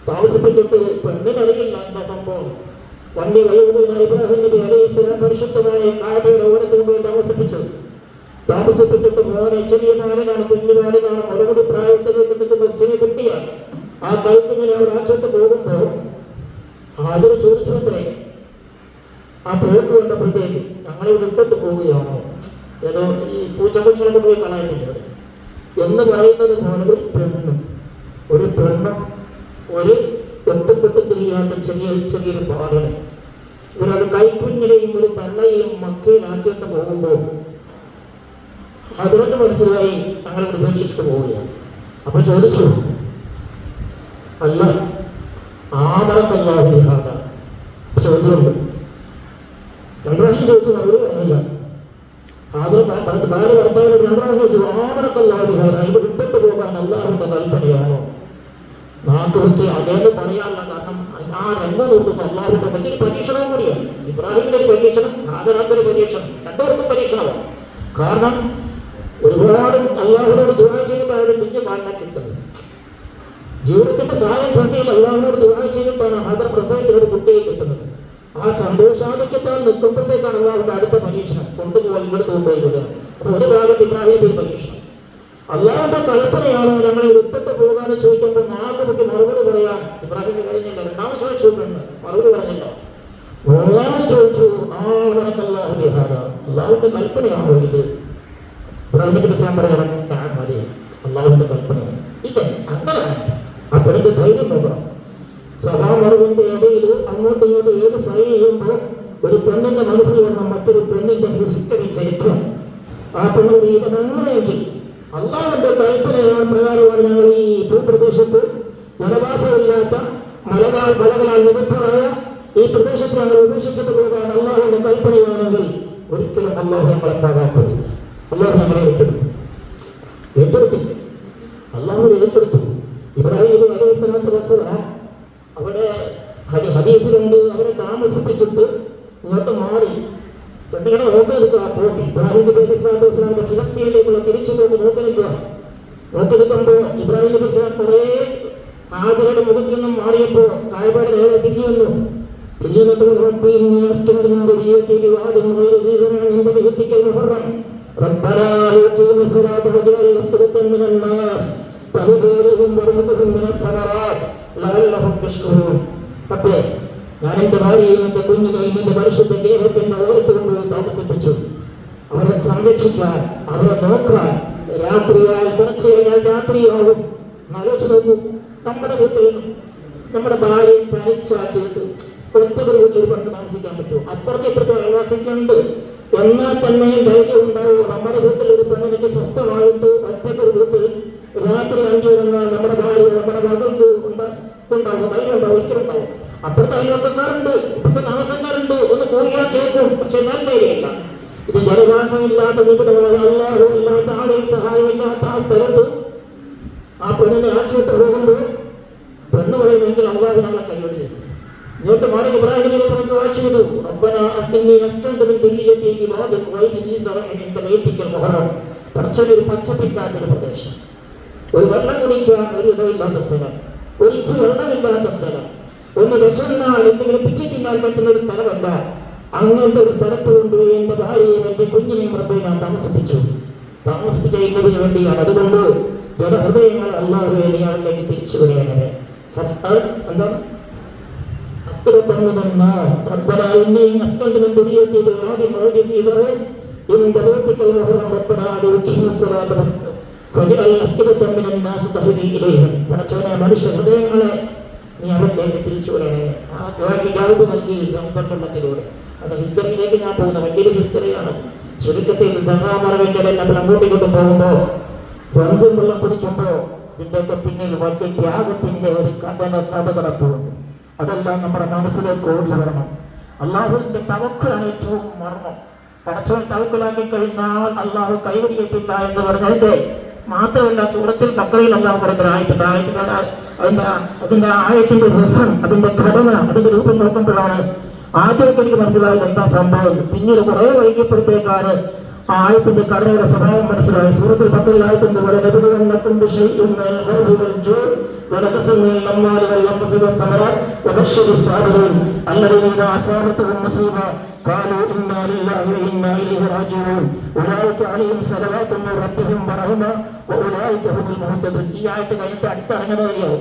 താമസിപ്പിച്ചിട്ട് പെണ്ണിന് അറിയില്ല എന്താ സംഭവം. വണ്ടി വയോധികനായ ഇബ്രാഹിം നബി അലൈഹിസ്സലാം പരിശുദ്ധമായ കായയുടെ ഓരത്ത് കൊണ്ടുപോയി താമസിപ്പിച്ചു. താമസിപ്പിച്ചിട്ട് മോനെ ചെറിയ ബാലനാണ് കുഞ്ഞു ബാലനാണ് മറുപടി പ്രായത്തിൽ നിൽക്കുന്ന ചെറിയ കുട്ടിയാണ്. ആ കൈത്തിങ്ങനെ അവർ ആക്കിയിട്ട് പോകുമ്പോൾ ആദ്യം ചോദിച്ചു അത്രേ ആ പോക്ക് കണ്ടപ്പോഴത്തേക്ക് ഞങ്ങളെ വിട്ടിട്ട് പോവുകയാണോ? ഏതോ ഈ പൂച്ചക്കുഞ്ഞുങ്ങളെ പോയി കളയുന്നില്ല എന്ന് പറയുന്നത് പോലെ ഒരു പെണ്ണും ഒരു പെണ്ണ് ഒരു ഒറ്റപ്പെട്ട് തിരിയാത്ത ചെറിയ ചെറിയൊരു പാടന് ഇവരൊരു കൈക്കുഞ്ഞിനെയും ഒരു തള്ളയെയും മക്കയിലാക്കിയിട്ട് പോകുമ്പോൾ അതുകൊണ്ട് മനസ്സിലായി ഞങ്ങളെ ഉപേക്ഷിച്ചിട്ട് പോവുകയാണ്. അപ്പൊ ചോദിച്ചു അല്ല ആമറക്കല്ലാഹുലിഹാദ ചോദ്യമുണ്ട്. രണ്ടു പ്രാവശ്യം ചോദിച്ചു മറുപടി പറഞ്ഞില്ല. ആദ്യം ഭാര്യ ഭർത്താവിനോട് രണ്ടു പ്രാവശ്യം ചോദിച്ചു ആമറക്കല്ലാഹുലിഹാദ ഇത് വിട്ടിട്ട് പോകാൻ അള്ളാഹുവിന്റെ കൽപ്പനയാണോ? നാക്ക് അദ്ദേഹം പറയാനുള്ള കാരണം ആ രംഗം നോക്കുമ്പോൾ അള്ളാഹുവിന്റെ വലിയൊരു പരീക്ഷണവും കൂടിയാണ് ഇബ്രാഹിമിന്റെ ഒരു പരീക്ഷണം ഒരു പരീക്ഷണം രണ്ടുപേർക്കും പരീക്ഷണമാണ്. കാരണം ഒരുപാട് അള്ളാഹുവിനോട് ദുരാ ചെയ്യുമ്പോഴാണ് കുഞ്ഞു കാണാൻ കിട്ടുന്നത് ജീവിതത്തിന്റെ സഹായം സന്ധ്യയിൽ അള്ളാഹുവിനോട് ദുരാ ചെയ്യുമ്പോഴാണ് ഹാദർ പ്രസവത്തിൽ ഒരു കുട്ടിയെ കിട്ടുന്നത്. ആ സന്തോഷാധിക്യത്താൽ നിൽക്കുമ്പോഴത്തേക്കാണ് അള്ളാഹുവിന്റെ അടുത്ത പരീക്ഷണം. കൊണ്ടുപോകാൻ ഇങ്ങോട്ട് കൊണ്ടുപോയി അപ്പൊ ഒരു ഭാഗത്ത് ഇബ്രാഹിമിന്റെ ഒരു പരീക്ഷണം. അള്ളാഹുന്റെ കൽപ്പനയാണ് ഞങ്ങൾ വിട്ടിട്ട് പോകാൻ ചോദിക്കുമ്പോൾ നാഗബുക്ക് മറുപടി പറയാൻ ഇബ്രാഹിം കഴിഞ്ഞില്ല രണ്ടാമത് ചോദിച്ചു മറുപടി പറഞ്ഞില്ല. പോകാൻ ചോദിച്ചു അള്ളാഹുന്റെ കൽപ്പനയാണോ ഇത്? ഇബ്രാഹിം ഇസ്ലാം പറയണം. മതി. കൽപ്പനയാണ്. ഇത് അങ്ങനെയാണ് അപ്പൊ പെണ്ണിന്റെ ധൈര്യം നോക്കണം. സഭാമറിവിന്റെ ഇടയിൽ അങ്ങോട്ടും ഇങ്ങോട്ടും ഏത് സൈ ചെയ്യുമ്പോൾ ഒരു പെണ്ണിന്റെ മനസ്സിൽ വന്ന മറ്റൊരു പെണ്ണിന്റെ ഹിസ്റ്ററി ചരിത്രം. ആ പെണ്ണിന്റെ ഇത് അള്ളാഹുവിന്റെ കൽപ്പനയാണ് പ്രകാരമാണ് ഞങ്ങൾ ഈ ഭൂപ്രദേശത്ത് ജനവാസമില്ലാത്ത മലകൾ മലകളാൽ നിബദ്ധമായ ഈ പ്രദേശത്ത് ഞങ്ങൾ ഉപേക്ഷിച്ചിട്ട് പോകാൻ അള്ളാഹുവിന്റെ കൽപ്പനയാണെങ്കിൽ ഒരിക്കലും അള്ളാഹു നമ്മളെ പാകാത്തത് അള്ളാഹു നമ്മളെ ഏറ്റെടുത്തു ഏറ്റെടുത്തി അള്ളാഹു ഏറ്റെടുത്തു. ഇബ്രാഹിം അലൈഹി സ്വലാത്തു വസ്സലാം അവിടെ ഹദി- ഹദീസിലുണ്ട് അവരെ താമസിപ്പിച്ചിട്ട് ഇങ്ങോട്ട് മാറി. പെണ്ണുങ്ങളെ നോക്കി നിൽക്കുക പോക്കി ഇബ്രാഹിം നബി അലൈഹി സ്വലാത്തു വസ്സലാമിന്റെ ഫിലസ്തീനിലേക്കുള്ള തിരിച്ചു പോക്ക് നോക്കി നിൽക്കുക നോക്കി നിൽക്കുമ്പോൾ ഇബ്രാഹിം നബി സ്വലാം കുറേ ആദ്യയുടെ മുഖത്തിൽ നിന്നും മാറിയപ്പോ കായപാട് നേരെ തിരിഞ്ഞു വന്നു തിരിഞ്ഞു നിന്നിട്ട് റബ്ബി ഇന്നി അസ്കനതു മിൻ ദുരിയത്തി ബിവാദിൻ ഗൈരി ദീ സറഇൻ ഇൻദ ബൈതിക്കൽ മുഹറം ربنا ليقيموا الصلاة واجعل أفئدة من الناس تهدي إليهم وارزقهم من الثمرات لعلهم يشكرون പക്ഷേ എന്റെ ഭാര്യയും എന്റെ കുഞ്ഞിനെയും എന്റെ പരിശുദ്ധ ദേഹത്തിന്റെ ഓരത്ത് കൊണ്ടുപോയി താമസിപ്പിച്ചു. അവരെ സംരക്ഷിക്കാൻ അവരെ നോക്കാൻ രാത്രിയാൽ കുറച്ചു കഴിഞ്ഞാൽ രാത്രിയാവും ആലോചിച്ച് നോക്കൂ. നമ്മുടെ വീട്ടിൽ നമ്മുടെ ഭാര്യ തനിച്ചാക്കിയിട്ട് ഒറ്റൊരു വീട്ടിൽ പണ്ട് താമസിക്കാൻ പറ്റുമോ? അപ്പുറത്തെ ഇപ്പുറത്തെ അയൽവാസിക്കുണ്ട് എന്നാൽ തന്നെ ധൈര്യം ഉണ്ടാവും നമ്മുടെ വീട്ടിൽ ഒരു പെണ്ണിനൊക്കെ സ്വസ്ഥമായിട്ട് ഒറ്റക്കൊരു വീട്ടിൽ രാത്രി അഞ്ചു വന്നാൽ നമ്മുടെ ഭാര്യ നമ്മുടെ മകൾക്ക് ഉണ്ടാകും ധൈര്യം ഉണ്ടാവും ഒരിക്കലും ഉണ്ടാവും അപ്പുറത്തെ അയൽവക്കക്കാരുണ്ട് ഇപ്പുറത്തെ താമസക്കാരുണ്ട്. ഒന്ന് പോയാൽ കേൾക്കും പക്ഷെ ഞാൻ ധൈര്യമില്ല ഇത് ജലവാസമില്ലാത്ത നിബിഡമായ അള്ളാഹു ഇല്ലാത്ത ആരെയും സഹായമില്ലാത്ത ആ സ്ഥലത്ത് ആ പെണ്ണിനെ ആക്കിയിട്ട് പോകുമ്പോൾ പെണ്ണ് പറയുന്നെങ്കിൽ അള്ളാഹു നമ്മളെ കൈവടി ഇങ്ങോട്ട് മാറി ഇബ്രാഹിം നബി സ്വലം വായിച്ചു ചെയ്തു. റബ്ബന അസ്തിനി അസ്തന്ത മിൻ ദുരിയത്തി ബിവാദിൻ ദീ സറഇൻ ഇൻദ ബൈതിക്കൽ മുഹറം. പടച്ചവൻ ഒരു പച്ചപ്പില്ലാത്ത ഒരു പ്രദേശം. ഒരു വെള്ളം കുടിക്കാൻ ഒരു ഇടമില്ലാത്ത സ്ഥലം. ഒരിച്ചു വെള്ളമില്ലാത്ത സ്ഥലം. ഒന്ന് വിശന്നാൽ എന്തെങ്കിലും പിച്ചു തിന്നാൻ പറ്റുന്ന ഒരു സ്ഥലമല്ല അങ്ങനത്തെ ഒരു സ്ഥലത്ത് കൊണ്ടുപോയി എന്റെ ഭാര്യയും എന്റെ കുഞ്ഞിനെയും റബ്ബെ ഞാൻ താമസിപ്പിച്ചു താമസിപ്പിച്ചതിന് വേണ്ടിയാണ് അതുകൊണ്ട് ജനഹൃദയങ്ങൾ അള്ളാഹുവെ നീ അവരിലേക്ക് തിരിച്ചു വരികയാണ് എന്താണ് أفئدة من الناس ربنا إني أسكنت من ذريتي بواد غير ذي زرع عند بيتك المحرم ربنا ليقيموا الصلاة واجعل أفئدة من الناس تهدي إليهم പടച്ചവനെ മനുഷ്യ ഹൃദയങ്ങളെ നീ അവരിലേക്ക് തിരിച്ചു വരണേ. ആ ജാഗ്രത നൽകി സംസർപ്പണത്തിലൂടെ അത് ഹിസ്റ്ററിയിലേക്ക് ഞാൻ പോകുന്ന വലിയൊരു ഹിസ്റ്ററിയാണ്. ചുരുക്കത്തിൽ സഹാമറവിന്റെ എല്ലാം അങ്ങോട്ടും ഇങ്ങോട്ടും പോകുമ്പോൾ സംസം വെള്ളം കുടിക്കുമ്പോൾ ഇതിന്റെയൊക്കെ പിന്നിൽ വലിയ ത്യാഗത്തിന്റെ ഒരു കഥന കഥ കിടപ്പുണ്ട്. അതെല്ലാം നമ്മുടെ മനസ്സിലേക്ക് ഓടി വരണം. അള്ളാഹുവിന്റെ തവക്കലാണ് ഏറ്റവും മർമ്മം. പടച്ചവൻ തവക്കലാക്കി കഴിഞ്ഞാൽ അള്ളാഹു കൈവരിയത്തില്ല എന്ന് പറഞ്ഞതിന്റെ മാത്രമല്ല സൂറത്തിൽ ബക്കറയിൽ അള്ളാഹു പറയുന്ന ആയത്തിന്റെ ആയത്തിന്റെ അതിന്റെ അതിന്റെ ആയത്തിന്റെ രസം അതിന്റെ ഘടന അതിന്റെ രൂപം നോക്കുമ്പോഴാണ് ആദ്യമൊക്കെ എനിക്ക് മനസ്സിലായത് എന്താ സംഭവം പിന്നീട് കുറെ വൈകിയപ്പോഴത്തേക്കാണ് ആ ആയത്തിന്റെ ഘടനയുടെ സ്വഭാവം മനസ്സിലായി സൂറത്തിൽ പത്തിൽ ആയത്തിന്റെ പോലെ നബിനുവന്നക്കും ബിശൈഇൻ മിനൽ ഖൗഫി വൽ ജൂ ونقص من الأموال والأنفس والثمرات وبشر الصابرين الذين إذا أصابتهم مصيبة قالوا إنا لله وإنا إليه راجعون أولئك عليهم صلوات من ربهم ورحمة وأولئك هم المهتدون ഈ ആയത്ത് കഴിഞ്ഞിട്ട് അടുത്ത് ഇറങ്ങുന്നതല്ലോ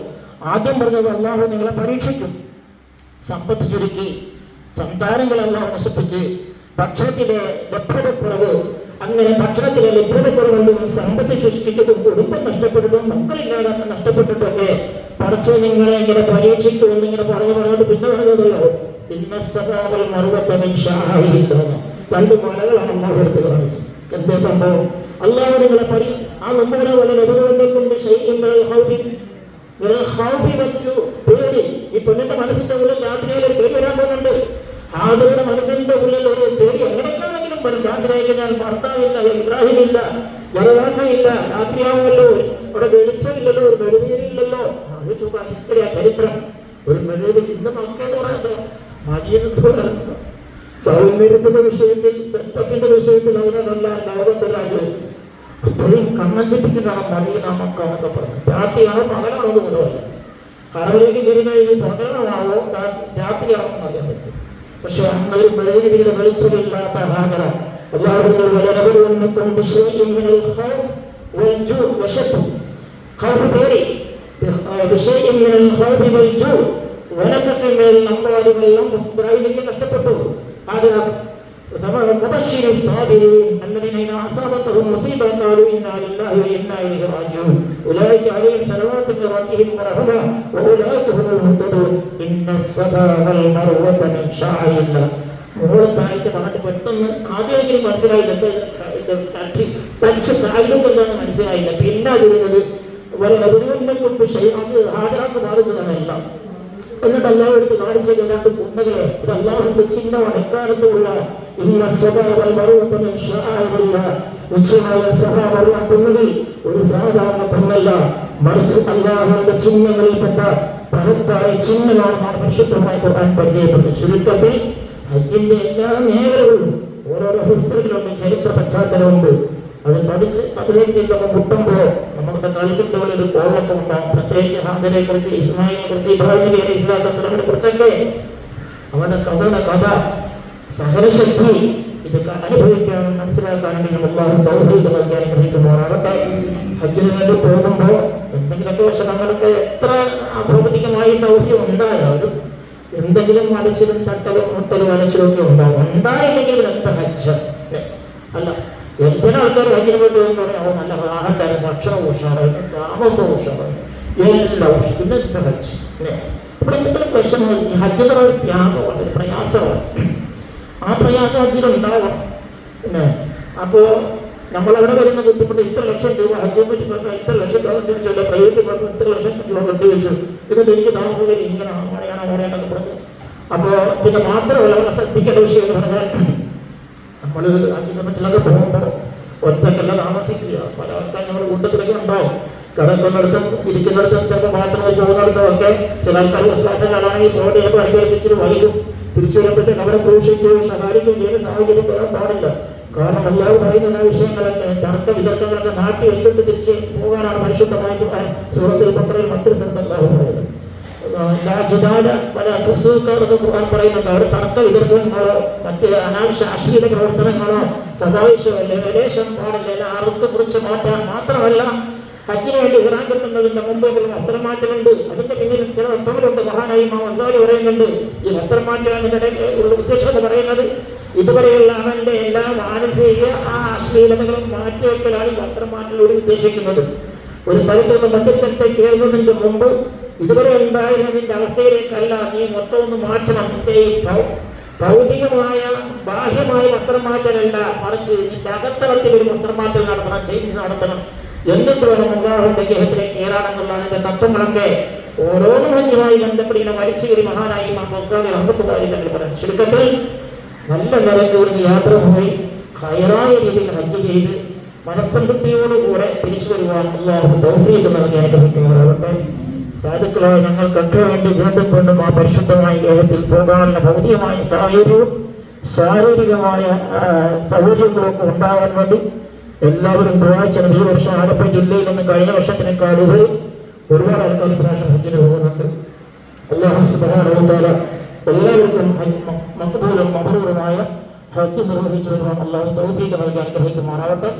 ആദ്യം പറഞ്ഞത് അള്ളാഹു നിങ്ങളെ പരീക്ഷിക്കും സമ്പത്ത് ചുരുക്കി സന്താനങ്ങളെല്ലാം നശിപ്പിച്ച് ഭക്ഷണത്തിലെ ലഭ്യതക്കുറവ് അങ്ങനെ ഭക്ഷണത്തിലെ ലഭ്യതക്കുറവുകൊണ്ടും സമ്പത്ത് ശുഷ്കിച്ചതും കുടുംബം നഷ്ടപ്പെട്ടതും മക്കളില്ലാതെ നഷ്ടപ്പെട്ടിട്ടൊക്കെ പടച്ചു നിങ്ങളെ ഇങ്ങനെ പരീക്ഷിക്കും എന്നിങ്ങനെ പറഞ്ഞു പറഞ്ഞോട്ട് പിന്നെ പറഞ്ഞതല്ലോ. ഇന്ന സഭാവൽ മറുപത്തമിൻ ഷാഹായിരിക്കുന്നു രണ്ട് മലകളാണ് അള്ളാഹു കാണിച്ചത്. എന്തേ സംഭവം? അള്ളാഹു നിങ്ങളെ പരി ആ നമ്മുടെ പോലെ നെബുവിനെ കൊണ്ട് ഷെയ്ഖിങ്ങൾ ഹൗബി നിങ്ങൾ ഹൗബി പേടി. ഈ പെണ്ണിന്റെ മനസ്സിന്റെ ഉള്ളിൽ രാത്രിയിൽ പേടി വരാൻ പോകുന്നുണ്ട്. ആളുകളുടെ മനസ്സിന്റെ ഉള്ളിൽ ഒരു പേടി എങ്ങനെയാണെങ്കിലും വരും. രാത്രിയായി ഞാൻ ഭർത്താവില്ല ഇബ്രാഹിമില്ല ജലവാസമില്ല രാത്രിയാവുമല്ലോ. അവിടെ വെളിച്ചമില്ലല്ലോ ഒരു മെഴുതിയില്ലല്ലോ അത് ചുമ്മാ ഹിസ്റ്ററി ആ ചരിത്രം. ഒരു മെഴുതി ഇന്ന് നോക്കേണ്ട പറയുന്നത് മതിയെന്ന് പറയുന്നത് സൗന്ദര്യത്തിന്റെ വിഷയത്തിൽ സെറ്റപ്പിന്റെ വിഷയത്തിൽ അതിനല്ല ലോകത്തെ രാജ്യം. ഇത്രയും കണ്ണഞ്ചിപ്പിക്കുന്നതാണ് മക്ക എന്നൊക്കെ പറഞ്ഞു. രാത്രിയാണോ പകലാണോ എന്ന് പോലും കടവിലേക്ക് കയറി കഴിഞ്ഞ് പകലാണോ രാത്രിയാണോ അറിയാൻ പറ്റും പക്ഷെ അമ്മയിൽ പ്രവീതിയുടെ വെളിച്ചമില്ലാത്ത ഹാജറ അള്ളാഹുവിന്റെ വലനബലുവെന്നക്കും വിഷയിമിനൽ ഖൗഫ് വൽജൂ വശത്തു ഖൗഫ് പേടി വിഷയിമിനൽ ഖൗഫ് വൽജൂ വനക്കസിമിനൽ അമ്പാലുമെല്ലാം ഇബ്രാഹിമിലേക്ക് നഷ്ടപ്പെട്ടു ഹാജറാക്കും وبشر الصابرين الذين إذا أصابتهم مصيبة قالوا إنا لله وإنا إليه راجعون أولئك عليهم صلوات من ربهم ورحمة وأولئك هم المهتدون إن الصفا والمروة من شعائر الله മുകളിൽ താഴത്തെ പറഞ്ഞിട്ട് പെട്ടെന്ന് ആദ്യമെങ്കിലും മനസ്സിലായില്ല എന്താ ഇത് ടച്ച് ടച്ച് താഴ്ലുക്ക് എന്താണെന്ന് മനസ്സിലായില്ല പിന്നെ അത് വരുന്നത് വളരെ അഭിനന്ദനം കൊണ്ട് അത് ഹാജരാക്ക് ബാധിച്ചതാണ് എല്ലാം എന്നിട്ട് അല്ലാഹ് എടുത്ത് കാണിച്ചത് രണ്ട് കുന്നുകളെ ഇത് അല്ലാഹുവിന്റെ ചിഹ്നമാണ്. എക്കാലത്തുമുള്ള നിശ്ചയമായ സഭാ മറുവ കുന്നുകൾ ഒരു സാധാരണ കുന്നല്ല മറിച്ച് അല്ലാഹുവിന്റെ ചിഹ്നങ്ങളിൽപ്പെട്ട ബൃഹത്തായ ചിഹ്നമാണെന്നാണ് പരിശുദ്ധമായി ഖുർആൻ പരിചയപ്പെടുന്നത്. ചുരുക്കത്തിൽ ഹജ്ജിന്റെ എല്ലാ മേഖലകളും ഓരോരോ ഹിസ്റ്ററിയിലുണ്ട് ചരിത്ര പശ്ചാത്തലമുണ്ട്. അത് പഠിച്ച് അതിലേക്ക് ചെല്ലുമ്പോൾ മുട്ടുമ്പോൾ നമ്മുടെ കൽവിന്റെ ഉള്ളിൽ ഒരു കോളൊക്കെ ഉണ്ടാകും പ്രത്യേകിച്ച് ഹാജരെ കുറിച്ച് ഇസ്മായിലിനെ കുറിച്ച് ഇബ്രാഹിം നബി അലൈഹി സ്വലാത്തു വസ്സലാമിനെ കുറിച്ചൊക്കെ അവന്റെ കഥയുടെ കഥ സഹനശക്തി ഇതൊക്കെ അനുഭവിക്കാനും മനസ്സിലാക്കാനും നൽകി അനുഗ്രഹിക്കുമാറാകട്ടെ ഹജ്ജിന് വേണ്ടി പോകുമ്പോൾ എന്തെങ്കിലുമൊക്കെ വിഷമങ്ങളൊക്കെ എത്ര അഭൗതികമായി സൗകര്യം ഉണ്ടായാലും എന്തെങ്കിലും അലച്ചിലും തട്ടലും മുട്ടലും അലച്ചിലും ഒക്കെ ഉണ്ടാവും. ഉണ്ടായില്ലെങ്കിൽ എന്താ ഹജ്ജ്? അല്ല ചില ആൾക്കാർ ഹജ്ജിന് വേണ്ടി എന്ന് പറയാം നല്ല ആഹാരം ഭക്ഷണം ഉഷാറായി താമസം ഉഷാറായി എല്ലാം ഉഷാർ പിന്നെ ഹജ്ജ്? ഇവിടെ എന്തെങ്കിലും പ്രശ്നം ഈ ഹജ്ജ് എന്ന് പറയുന്ന ത്യാഗമാണ് പ്രയാസമാണ്. ആ പ്രയാസം ഹജ്ജിൽ ഉണ്ടാവണം പിന്നെ അപ്പോ നമ്മളവിടെ വരുന്ന ബുദ്ധിമുട്ട് ഇത്ര ലക്ഷം രൂപ ഹജ്ജിനെ പറ്റി പറഞ്ഞാൽ ഇത്ര ലക്ഷം രൂപ ചോദിച്ചല്ല പ്രൈവറ്റ് പറഞ്ഞു ഇത്ര ലക്ഷം രൂപ വെച്ചു എന്നിട്ട് എനിക്ക് താമസം ഇങ്ങനെ അങ്ങനെയാണ് അങ്ങനെയാണെന്നൊക്കെ പറഞ്ഞു. അപ്പോ പിന്നെ മാത്രമല്ല വളരെ ശ്രദ്ധിക്കേണ്ട വിഷയം എന്ന് പറഞ്ഞാൽ നമ്മൾ പറ്റിലൊക്കെ പോകുമ്പോൾ ഒറ്റക്കല്ല താമസിക്കുക. പല നമ്മുടെ കൂട്ടത്തിലൊക്കെ ഉണ്ടാവും. കിടക്കുന്നിടത്തും ഇരിക്കുന്നിടത്തും ചിലപ്പോൾ ബാത്റൂമിൽ പോകുന്നിടത്തും ഒക്കെ ചില ആൾക്കാർ വിശ്വാസങ്ങളാണെങ്കിൽ പോകട്ടെ ചിലപ്പോൾ അനുകരിച്ചിട്ട് വൈകും തിരിച്ചു വരുമ്പോഴത്തേക്ക് അവരെ ക്രൂശിക്കുകയോ സഹായിക്കുകയോ ചെയ്യുന്ന സാഹചര്യം വരാൻ പാടില്ല. കാരണം എല്ലാവരും പറയുന്ന വിഷയങ്ങളൊക്കെ തർക്ക വിതർക്കങ്ങളൊക്കെ നാട്ടി വെച്ചിട്ട് തിരിച്ച് പോകാനാണ് പരിശുദ്ധമായിട്ട് സുഹൃത്തിൽ പത്രയിൽ മറ്റൊരു സ്ഥലത്ത് പറയുന്നത്. ജിദാല പല ഫുസൂക്കാർക്ക് ഖുർആൻ പറയുന്നുണ്ട്. അവിടെ തർക്ക വിതർക്കങ്ങളോ മറ്റ് അനാവശ്യ അശ്ലീല പ്രവർത്തനങ്ങളോ സദാവശ്യമല്ലേ ലേശം പാടില്ല അറുത്ത് കുറിച്ച് മാറ്റാൻ മാത്രമല്ല ഹജ്ജിന് വേണ്ടി ഇറാൻ കിട്ടുന്നതിന്റെ മുമ്പെങ്കിലും വസ്ത്രം മാറ്റലുണ്ട്. അതിന്റെ പിന്നിൽ ചില വസ്ത്രങ്ങളുണ്ട് മഹാനായി മസാലി പറയുന്നുണ്ട്. ഈ വസ്ത്രം മാറ്റുന്നതിന്റെ ഉള്ള ഉദ്ദേശം പറയുന്നത്. ഇതുവരെയുള്ള അവന്റെ എല്ലാ മാനസിക ആ അശ്ലീലതകളും മാറ്റിവെക്കലാണ് വസ്ത്രം ഉദ്ദേശിക്കുന്നത്. ഒരു സ്ഥലത്ത് നിന്ന് മറ്റൊരു സ്ഥലത്തേക്ക് കയറുന്നതിന്റെ മുമ്പ് ഇതുവരെ ഉണ്ടായിരുന്നതിന്റെ അവസ്ഥയിലേക്കല്ല നീ മൊത്തം ഒന്ന് മാറ്റണം. നിന്റെ ഈ ഭൗതികമായ ബാഹ്യമായ വസ്ത്രം മാറ്റലല്ല മറിച്ച് നിന്റെ അകത്തളത്തിൽ ഒരു വസ്ത്രം മാറ്റൽ നടത്തണം ചേഞ്ച് നടത്തണം. എന്നിട്ട് വേണം അള്ളാഹുവിന്റെ ഗേഹത്തിലേക്ക് കയറാണെന്നുള്ള അതിന്റെ തത്വങ്ങളൊക്കെ ഓരോന്നും ഹജ്ജുമായി ബന്ധപ്പെടുന്ന മരിച്ചുകരി മഹാനായി അമ്പത്തുകാരി തങ്ങൾ പറഞ്ഞു. ചുരുക്കത്തിൽ നല്ല നിലയ്ക്ക് യാത്ര പോയി ഹയറായ രീതിയിൽ ഹജ്ജ് ചെയ്ത് മനസ്സംതൃപ്തിയോടുകൂടെ തിരിച്ചു വരുവാൻ അള്ളാഹു തൗഫീഖ് നൽകി അനുഗ്രഹിക്കുന്നവരാകട്ടെ സാധുക്കളായ ഞങ്ങൾക്കൊക്കെ വേണ്ടി വീണ്ടും വീണ്ടും ആ പരിശുദ്ധമായ ഗ്രഹത്തിൽ പോകാനുള്ള ഭൗതികമായ സാഹചര്യവും ശാരീരികമായ സൗകര്യങ്ങളൊക്കെ ഉണ്ടാകാൻ വേണ്ടി എല്ലാവരും ദുവാച്ചനും ഈ വർഷം ആലപ്പുഴ ജില്ലയിൽ നിന്ന് കഴിഞ്ഞ വർഷത്തിനേക്കാൾ ഉപരി ഒരുപാട് ആൾക്കാർ പ്രാവശ്യം ഹജ്ജിന് പോകുന്നുണ്ട്. അള്ളാഹു സുബാനുത്താല എല്ലാവർക്കും മക്ബൂലും മബറൂറുമായ ഹജ്ജ് നിർവഹിച്ചു വരുവാൻ അള്ളാഹു തൗഫീഖ് നൽകി അനുഗ്രഹിക്കുമാറാവട്ടെ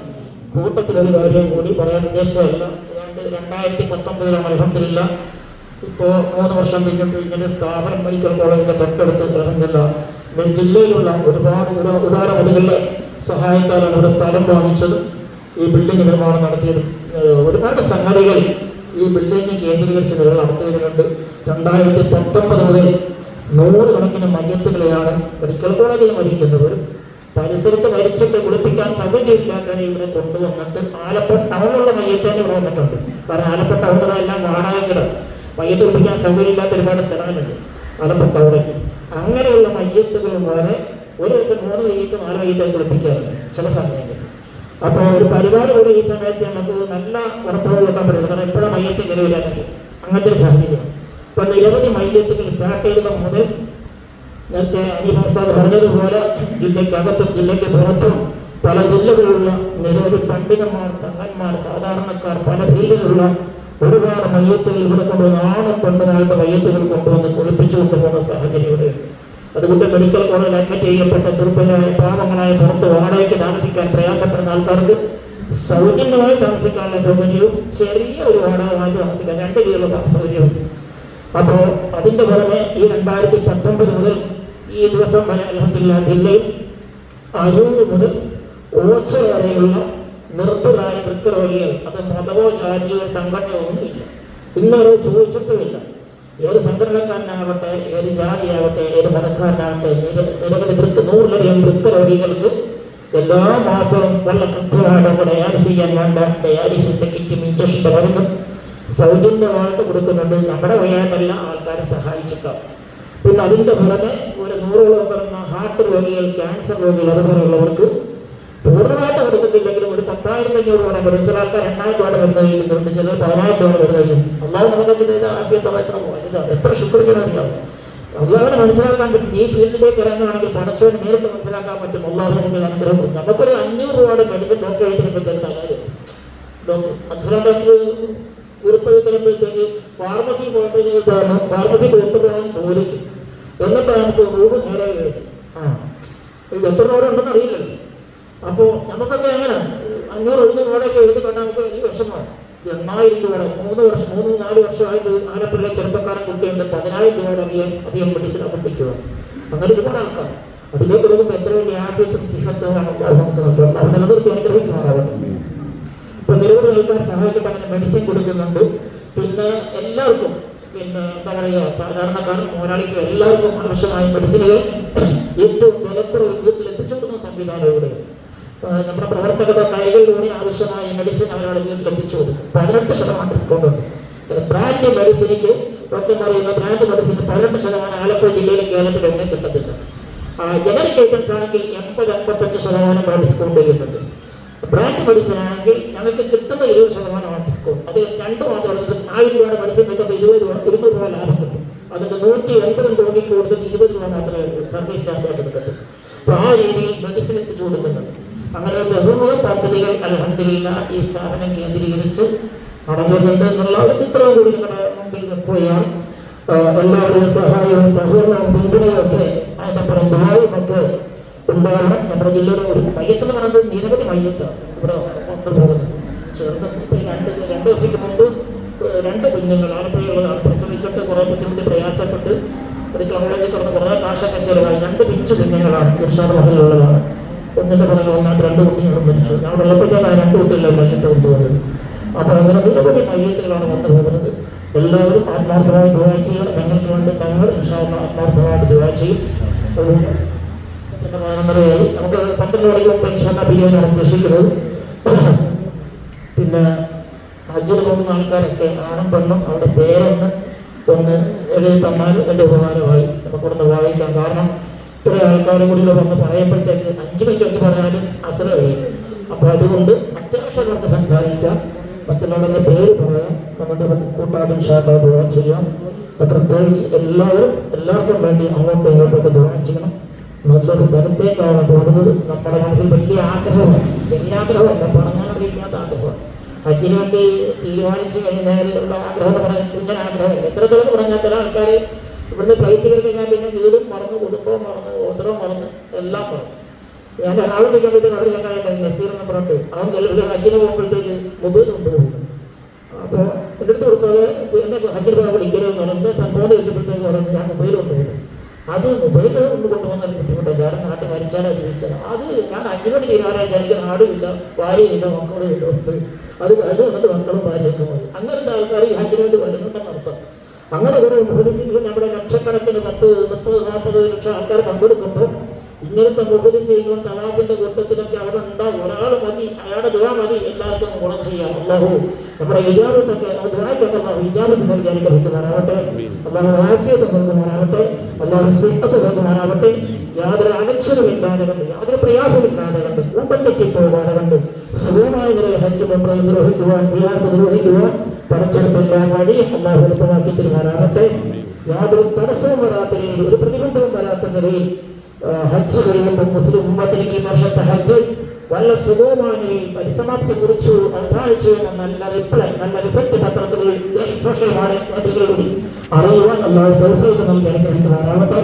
കൂട്ടത്തിലൊരു കാര്യം കൂടി പറയാൻ ഉദ്ദേശമല്ല രണ്ടായിരത്തി പത്തൊമ്പതിലാണ് അലഹമില്ല ഇപ്പോൾ മൂന്ന് വർഷം പിന്നിട്ട് ഇങ്ങനെ സ്ഥാപനം മെഡിക്കൽ കോളേജിന്റെ തൊട്ടടുത്ത് അലഹമില്ല ജില്ലയിലുള്ള ഒരുപാട് ഉദാ- ഉദാരമതികളുടെ സഹായത്താലാണ് ഇവിടെ സ്ഥലം വാങ്ങിച്ചത്. ഈ ബിൽഡിംഗ് നിർമ്മാണം നടത്തിയത്. ഒരുപാട് സംഗതികൾ ഈ ബിൽഡിംഗ് കേന്ദ്രീകരിച്ച് നിലകൾ നടത്തി വരുന്നുണ്ട് രണ്ടായിരത്തി പത്തൊമ്പത് മുതൽ നൂറുകണക്കിന് മയ്യത്തുകളെയാണ് മെഡിക്കൽ കോളേജിൽ മരിക്കുന്നവർ പരിസരത്ത് മരിച്ചിട്ട് കുളിപ്പിക്കാൻ സൗകര്യമില്ലാത്തവരെ ഇവിടെ കൊണ്ടുവന്നിട്ട് ആലപ്പുഴ ടൗണിലുള്ള മയ്യത്തേനെ ഇവിടെ വന്നിട്ടുണ്ട്. കാരണം ആലപ്പുഴ ടൗണിലെല്ലാം വാടകയ്ക്കിട. മയ്യത്ത് കുളിപ്പിക്കാൻ സൗകര്യമില്ലാത്ത ഒരുപാട് സ്ഥലങ്ങളുണ്ട്. ആലപ്പുഴ ടൗണിൽ അങ്ങനെയുള്ള മയ്യത്തുകൾ വരെ ഒരു ദിവസം മൂന്ന് മയ്യത്ത് നാല് മയ്യത്തെ കുളിപ്പിക്കാറുണ്ട് ചില സമയങ്ങളിൽ. അപ്പോൾ ഒരു പരിപാടി കൂടി ഈ സമയത്ത് നമുക്ക് നല്ല ഉറപ്പുകൾ വെക്കാൻ പറ്റും കാരണം എപ്പോഴും മയ്യത്ത് നിലവിലാണെങ്കിൽ അങ്ങനത്തെ ഒരു സാഹചര്യം. ഇപ്പൊ നിരവധി മയ്യത്തുകൾ സ്റ്റാർട്ട് ചെയ്തത് മുതൽ നേരത്തെ അനിഭാസാദ് പറഞ്ഞതുപോലെ ജില്ലയ്ക്കകത്തും ജില്ലയ്ക്ക് പുറത്തും പല ജില്ലകളിലുള്ള നിരവധി പണ്ഡിതന്മാർ തങ്ങന്മാർ സാധാരണക്കാർ പല ഫീൽഡിലുള്ള ഒരുപാട് മയ്യത്തുകൾ ഇവിടെ കൊണ്ടുവന്ന് ആണും പെണ്ണുമായിട്ട് മയ്യത്തുകൾ കൊണ്ടുവന്ന് കുളിപ്പിച്ചു കൊണ്ടുപോകുന്ന സാഹചര്യം ഇവിടെയുണ്ട് അതുകൊണ്ട് മെഡിക്കൽ കോളേജിൽ അഡ്മിറ്റ് ചെയ്യപ്പെട്ട ദുർബലരായ പാവങ്ങളായ പുറത്ത് വാടകയ്ക്ക് താമസിക്കാൻ പ്രയാസപ്പെടുന്ന ആൾക്കാർക്ക് സൗജന്യമായി താമസിക്കാനുള്ള സൗകര്യവും ചെറിയ ഒരു വാടക വാങ്ങിച്ച് താമസിക്കാൻ രണ്ട് രീതിയിലുള്ള സൗകര്യവും അപ്പോൾ അതിന്റെ പുറമെ ഈ രണ്ടായിരത്തി പത്തൊമ്പത് മുതൽ ഈ ദിവസം വരെ അലഹദില്ല ജില്ലയിൽ അരൂർ മുതൽ ഓച്ച വരെയുള്ള നിർത്തലായ വൃക്കരോഗികൾ അത് മതമോ ജാതിയോ സംഘടനയോ ഒന്നുമില്ല ഇന്നവരെ ചോദിച്ചിട്ടുമില്ല. ഏത് സംഘടനക്കാരനാകട്ടെ ഏത് ജാതിയാകട്ടെ ഏത് മതക്കാരനാകട്ടെ നിര- നിരവധി വൃക്ക നൂറിലധികം വൃക്കരോഗികൾക്ക് എല്ലാ മാസവും വളരെ കൃത്യമായിട്ട് ഡയാലിസ് ചെയ്യാൻ വേണ്ട ഡയാലിസിന്റെ കിറ്റും ഇഞ്ചക്ഷന്റെ മരുന്നും സൗജന്യമായിട്ട് കൊടുക്കുന്നുണ്ട്. നമ്മുടെ വഴിയായിട്ടല്ല ആൾക്കാരെ സഹായിച്ചിട്ടാണ് പിന്നെ അതിന്റെ പുറമെ ഒരു നൂറോളം വരുന്ന ഹാർട്ട് രോഗികൾ ക്യാൻസർ രോഗികൾ അതുപോലെയുള്ളവർക്ക് പൂർണമായിട്ട് കൊടുക്കുന്നില്ലെങ്കിലും ഒരു പത്തായിരത്തി അഞ്ഞൂറ് രൂപ വരും ചില ആൾക്കാർ രണ്ടായിരം രൂപ വരുന്ന കഴിക്കുന്നുണ്ട് ചിലർ പതിനായിരം രൂപ വരുന്ന കഴിക്കും അള്ളാഹു നമുക്കൊക്കെ ചെയ്ത? ആഭ്യന്തരം എത്ര ഇതാണ് എത്ര ശുക്രിക്കണം അറിയാം അള്ളാഹുവിനെ മനസ്സിലാക്കാൻ പറ്റും. ഈ ഫീൽഡിലേക്ക് ഇറങ്ങുകയാണെങ്കിൽ പടച്ചവന് നേരിട്ട് മനസ്സിലാക്കാൻ പറ്റും. അള്ളാഹു നമുക്ക് അനുഗ്രഹം നമുക്കൊരു അഞ്ഞൂറ് രൂപയുടെ മെഡിസിൻ ഡോക്ടർ എഴുതി തരാതെ ഡോക്ടർ മനസ്സിലാക്കാൻ ഡോക്ടർ ഉറപ്പ് തരുമ്പോഴത്തേക്ക് ഫാർമസി പോകുമ്പോഴത്തേക്കാണ് ഫാർമസി എത്ര രൂപ ചോദിക്കും? എന്നിട്ട് നമുക്ക് റൂം നേരെ കഴിയുന്നത് ആ. ഇത് എത്ര രൂപ ഉണ്ടെന്ന് അറിയില്ലല്ലോ. അപ്പോൾ നമുക്കൊക്കെ എങ്ങനെ അഞ്ഞൂറ് എഴുന്നൂറ് രൂപയൊക്കെ എഴുതി കണ്ടാൽ നമുക്ക് ഈ വർഷമാണ് എണ്ണായിരം രൂപയുടെ മൂന്ന് വർഷം മൂന്ന് നാല് വർഷമായിട്ട് ആലപ്പുഴ ചെറുപ്പക്കാരൻ കുട്ടിയുണ്ട്. പതിനായിരം രൂപയുടെ അധികം അധികം മെഡിസിൻ കൊണ്ടിരിക്കുക അങ്ങനെ ഒരുപാട് ആൾക്കാർ. അതിലേക്ക് കൊടുക്കുമ്പോൾ എത്ര വലിയ ആദ്യത്തും സിഹത്വമാണ് നമുക്ക് നൽകുന്നത് അത് നിലനിർത്തി അനുഗ്രഹിക്കുമാറാകുന്നു ഇപ്പൊ നിരവധി ആൾക്കാർ സഹായിക്കപ്പെടുന്ന മെഡിസിൻ കൊടുക്കുന്നുണ്ട്. പിന്നെ എല്ലാവർക്കും പിന്നെ എന്താ പറയുക സാധാരണക്കാരും പോരാളിക്കും എല്ലാവർക്കും ആവശ്യമായ മെഡിസിനുകൾ ഏറ്റവും വിലക്കുറവ് വീട്ടിൽ എത്തിച്ചു കൊടുക്കുന്ന സംവിധാനം ഇവിടെ. നമ്മുടെ പ്രവർത്തകരുടെ കൈകളിലൂടെ ആവശ്യമായ മെഡിസിൻ അവരുടെ വീട്ടിൽ എത്തിച്ചു കൊടുക്കും. പതിനെട്ട് ശതമാനം ഡിസ്കൗണ്ട് ഉണ്ട്. ബ്രാൻഡ് മെഡിസിനിക്ക് ഒക്കെ പറയുന്ന ബ്രാൻഡ് മെഡിസിന് പതിനെട്ട് ശതമാനം ആലപ്പുഴ ജില്ലയിലെ കേരളത്തിൽ ഒന്നും കിട്ടത്തില്ല. ജനറിക് ഐറ്റംസ് ആണെങ്കിൽ എൺപത് എൺപത്തഞ്ച് ശതമാനം ഡിസ്കൗണ്ട് ചെയ്യുന്നുണ്ട്. ബ്രാൻഡ് മെഡിസിൻ ആണെങ്കിൽ ഞങ്ങൾക്ക് കിട്ടുന്ന ഇരുപത് ശതമാനമാണ് ഡിസ്കൗണ്ട് അത് രണ്ട് മാത്രം ആയിരം രൂപയുടെ മെഡിസിൻ കിട്ടുമ്പോൾ ഇരുപത് രൂപ ഇരുന്നൂറ് രൂപ ലാഭം കിട്ടും. അതിന്റെ നൂറ്റി എൺപത് രോഗിക്ക് കൊടുത്തിട്ട് ഇരുപത് രൂപ മാത്രമേ സർവീസ് ചാർജായിട്ട് കിട്ടത്തുള്ളൂ അപ്പോൾ ആ രീതിയിൽ മെഡിസിൻ എത്തിച്ചു കൊടുക്കുന്നുണ്ട് അങ്ങനെ ബഹുമുഖ പദ്ധതികൾ അലഹമില്ല ഈ സ്ഥാപനം കേന്ദ്രീകരിച്ച് നടന്നിട്ടുണ്ട് എന്നുള്ള ഒരു ചിത്രവും കൂടി നിങ്ങളുടെ മുമ്പിൽ വെക്കുകയാണ്. ആ, എല്ലാവരുടെയും സഹായവും സഹകരണവും പിന്തുണയും ഒക്കെ അതിന്റെ പുറം ദുബായുമൊക്കെ ഉണ്ടാവണം നമ്മുടെ ജില്ലയിലെ ഒരു മയ്യത്ത് എന്ന് പറയുന്നത് നിരവധി മയ്യത്താണ് ഇവിടെ കൊണ്ടുപോകുന്നത് ചെറുപ്പം ഇപ്പൊ രണ്ട് രണ്ട് ദിവസത്തിന് മുമ്പ് രണ്ട് കുഞ്ഞുങ്ങൾ ആലപ്പുഴയുള്ളതാണ് പ്രസവിച്ചിട്ട് കുറേ ബുദ്ധിമുട്ടി പ്രയാസപ്പെട്ട് ഒരു കോളേജിൽ കിടന്ന് കുറേ കാശൊക്കെ ചെലവായി. രണ്ട് പിഞ്ച് കുഞ്ഞുങ്ങളാണ് ഇർഷാദ് മഹലിലുള്ളതാണ് ഒന്നിന്റെ പുറകെ ഒന്നാണ് രണ്ട് കുട്ടികളും മരിച്ചു. ഞാൻ വെള്ളപ്പെട്ടാണ് രണ്ട് കുട്ടികളെ മയ്യത്ത് കൊണ്ടുപോകുന്നത് അപ്പോൾ അങ്ങനെ നിരവധി മയ്യത്തുകളാണ് കൊണ്ടുപോകുന്നത് എല്ലാവരും ആത്മാർത്ഥമായി ദുവാ ചെയ്യണം. ഞങ്ങൾക്ക് വേണ്ടി തങ്ങൾ ഇൻഷാല്ല ആത്മാർത്ഥമായിട്ട് ദുവാ ചെയ്യും. നമുക്ക് പന്ത്രണ്ട് മണിക്ക് മുമ്പ് ഇൻഷാല്ല ഉദ്ദേശിക്കുന്നത്. പിന്നെ ഹജ്ജിന് പോകുന്ന ആൾക്കാരൊക്കെ ആണും പെണ്ണും അവരുടെ പേരൊന്ന് ഒന്ന് എഴുതി തന്നാൽ എന്റെ ഉപകാരമായി. നമുക്കൊന്ന് വായിക്കാം. കാരണം ഇത്ര ആൾക്കാരും കൂടി വന്ന് പറയുമ്പോഴത്തേക്ക് അഞ്ച് മിനിറ്റ് വെച്ച് പറഞ്ഞാലും അസല കഴിയും അപ്പോൾ അതുകൊണ്ട് അത്യാവശ്യം നമുക്ക് സംസാരിക്കാം. മറ്റുള്ളവരുടെ പേര് പറയാം. നമ്മുടെ കൂട്ടാടും ഷാട്ടാ ദുവാ ചെയ്യാം. പ്രത്യേകിച്ച് എല്ലാവരും എല്ലാവർക്കും വേണ്ടി അങ്ങോട്ടും ഇങ്ങോട്ടൊക്കെ ദുവാ ചെയ്യണം. നല്ലൊരു സ്ഥലത്തേക്കാണ് പോകുന്നത് നമ്മുടെ മനസ്സിൽ വലിയ ആഗ്രഹമാണ്. ചെറിയ ആഗ്രഹമല്ല പറഞ്ഞാലറിയിക്കാത്ത ആഗ്രഹമാണ്. ഹജ്ജിന് വേണ്ടി തീരുമാനിച്ചു കഴിഞ്ഞാലുള്ള ആഗ്രഹം എന്ന് പറഞ്ഞാൽ ആഗ്രഹമല്ല എത്രത്തോളം പറഞ്ഞാൽ ചില ആൾക്കാർ ഇവിടുന്ന് ഫ്ലൈറ്റ് കയറി പിന്നെ വീടും മറന്നു കുടുംബവും മറന്നു ഓത്തരവും മറന്നു എല്ലാം മറന്നു. ഞാൻ എറണാകുളം നിൽക്കുമ്പോഴത്തേക്ക് അവിടെ ഞാൻ നസീർ എന്ന് പറഞ്ഞിട്ട്. അവൻ ഹജ്ജിന് പോകുമ്പോഴത്തേക്ക് മൊബൈൽ കൊണ്ടുപോകും അപ്പോൾ എന്റെ അടുത്ത് സഹ എന്നെ ഹജ്ജിന് പോകാൻ വിളിക്കരുതെന്ന് പറഞ്ഞു. എന്താ സംഭവം ചോദിച്ചപ്പോഴത്തേക്ക് പറഞ്ഞു ഞാൻ മൊബൈൽ കൊണ്ടുപോകും അത് മൊബൈൽ കൊണ്ട് കൊണ്ടുവന്നാൽ ബുദ്ധിമുട്ടാണ്. കാരണം നാട്ടിൽ മരിച്ചാലോ ജീവിച്ചാലോ അത് ഞാൻ അഞ്ചിനോട് തീരുമാനം എനിക്ക് നാടുമില്ല ഭാര്യയില്ല മക്കളും ഇല്ല ഉണ്ട്. അത് അത് വന്നിട്ട് മക്കളും ഭാര്യയൊക്കെ മതി. അങ്ങനത്തെ ആൾക്കാർ ഈ ഹജ്ജിന് വേണ്ടി വരുന്നുണ്ടെന്ന് അർത്ഥം. അങ്ങനെ കുറെ പോലീസിൽ നമ്മുടെ ലക്ഷക്കണക്കിന് പത്ത് മുപ്പത് നാൽപ്പത് ലക്ഷം ആൾക്കാർ പങ്കെടുക്കുമ്പോൾ ഇങ്ങനത്തെ മുഹലിസീകളും തലാഖിന്റെ കൂട്ടത്തിലൊക്കെ അവിടെ ഉണ്ടാവും. ഒരാൾ മതി അയാളുടെ ദുവാ മതി എല്ലാവർക്കും ഗുണം ചെയ്യാം. അള്ളാഹു നമ്മുടെ വിജാബത്തൊക്കെ ദുരാക്കൊക്കെ അള്ളാഹു വിജാബത്ത് നൽകി അനുഗ്രഹിക്കുമാറാവട്ടെ അള്ളാഹു ആഫിയത്ത് നൽകുമാറാവട്ടെ അള്ളാഹു സിഹത്ത് നൽകുമാറാവട്ടെ യാതൊരു അലക്ഷ്യമില്ലാതെ കണ്ട് യാതൊരു പ്രയാസമില്ലാതെ കണ്ട് കൂട്ടത്തേക്ക് പോകാതെ കണ്ട് സുഖമായ നിലയിൽ ഹജ്ജ് മെമ്പറെ നിർവഹിക്കുവാൻ സിയാർത്ത് നിർവഹിക്കുവാൻ പടച്ചെടുപ്പെല്ലാം വഴി അള്ളാഹു എളുപ്പമാക്കി തരുമാറാവട്ടെ യാതൊരു തടസ്സവും വരാത്ത നിലയിൽ ഒരു പ്രതിബന്ധവും വരാത്ത നിലയിൽ ഹജ്ജ് കഴിയുമ്പോൾ മുസ്ലിം ഉമ്മത്തിലേക്ക് ഈ വർഷത്തെ ഹജ്ജ് വല്ല സുഗമമായ പരിസമാപ്തി കുറിച്ചു അവസാനിച്ചു നല്ല റിപ്ലൈ നല്ല റിസൾട്ട് പത്രത്തിൽ സോഷ്യൽ മീഡിയകളിലൂടെ അറിയുവാൻ അല്ലാതെ തൗഫീഖ് നൽകി അനുഗ്രഹിക്കുവാനാവട്ടെ.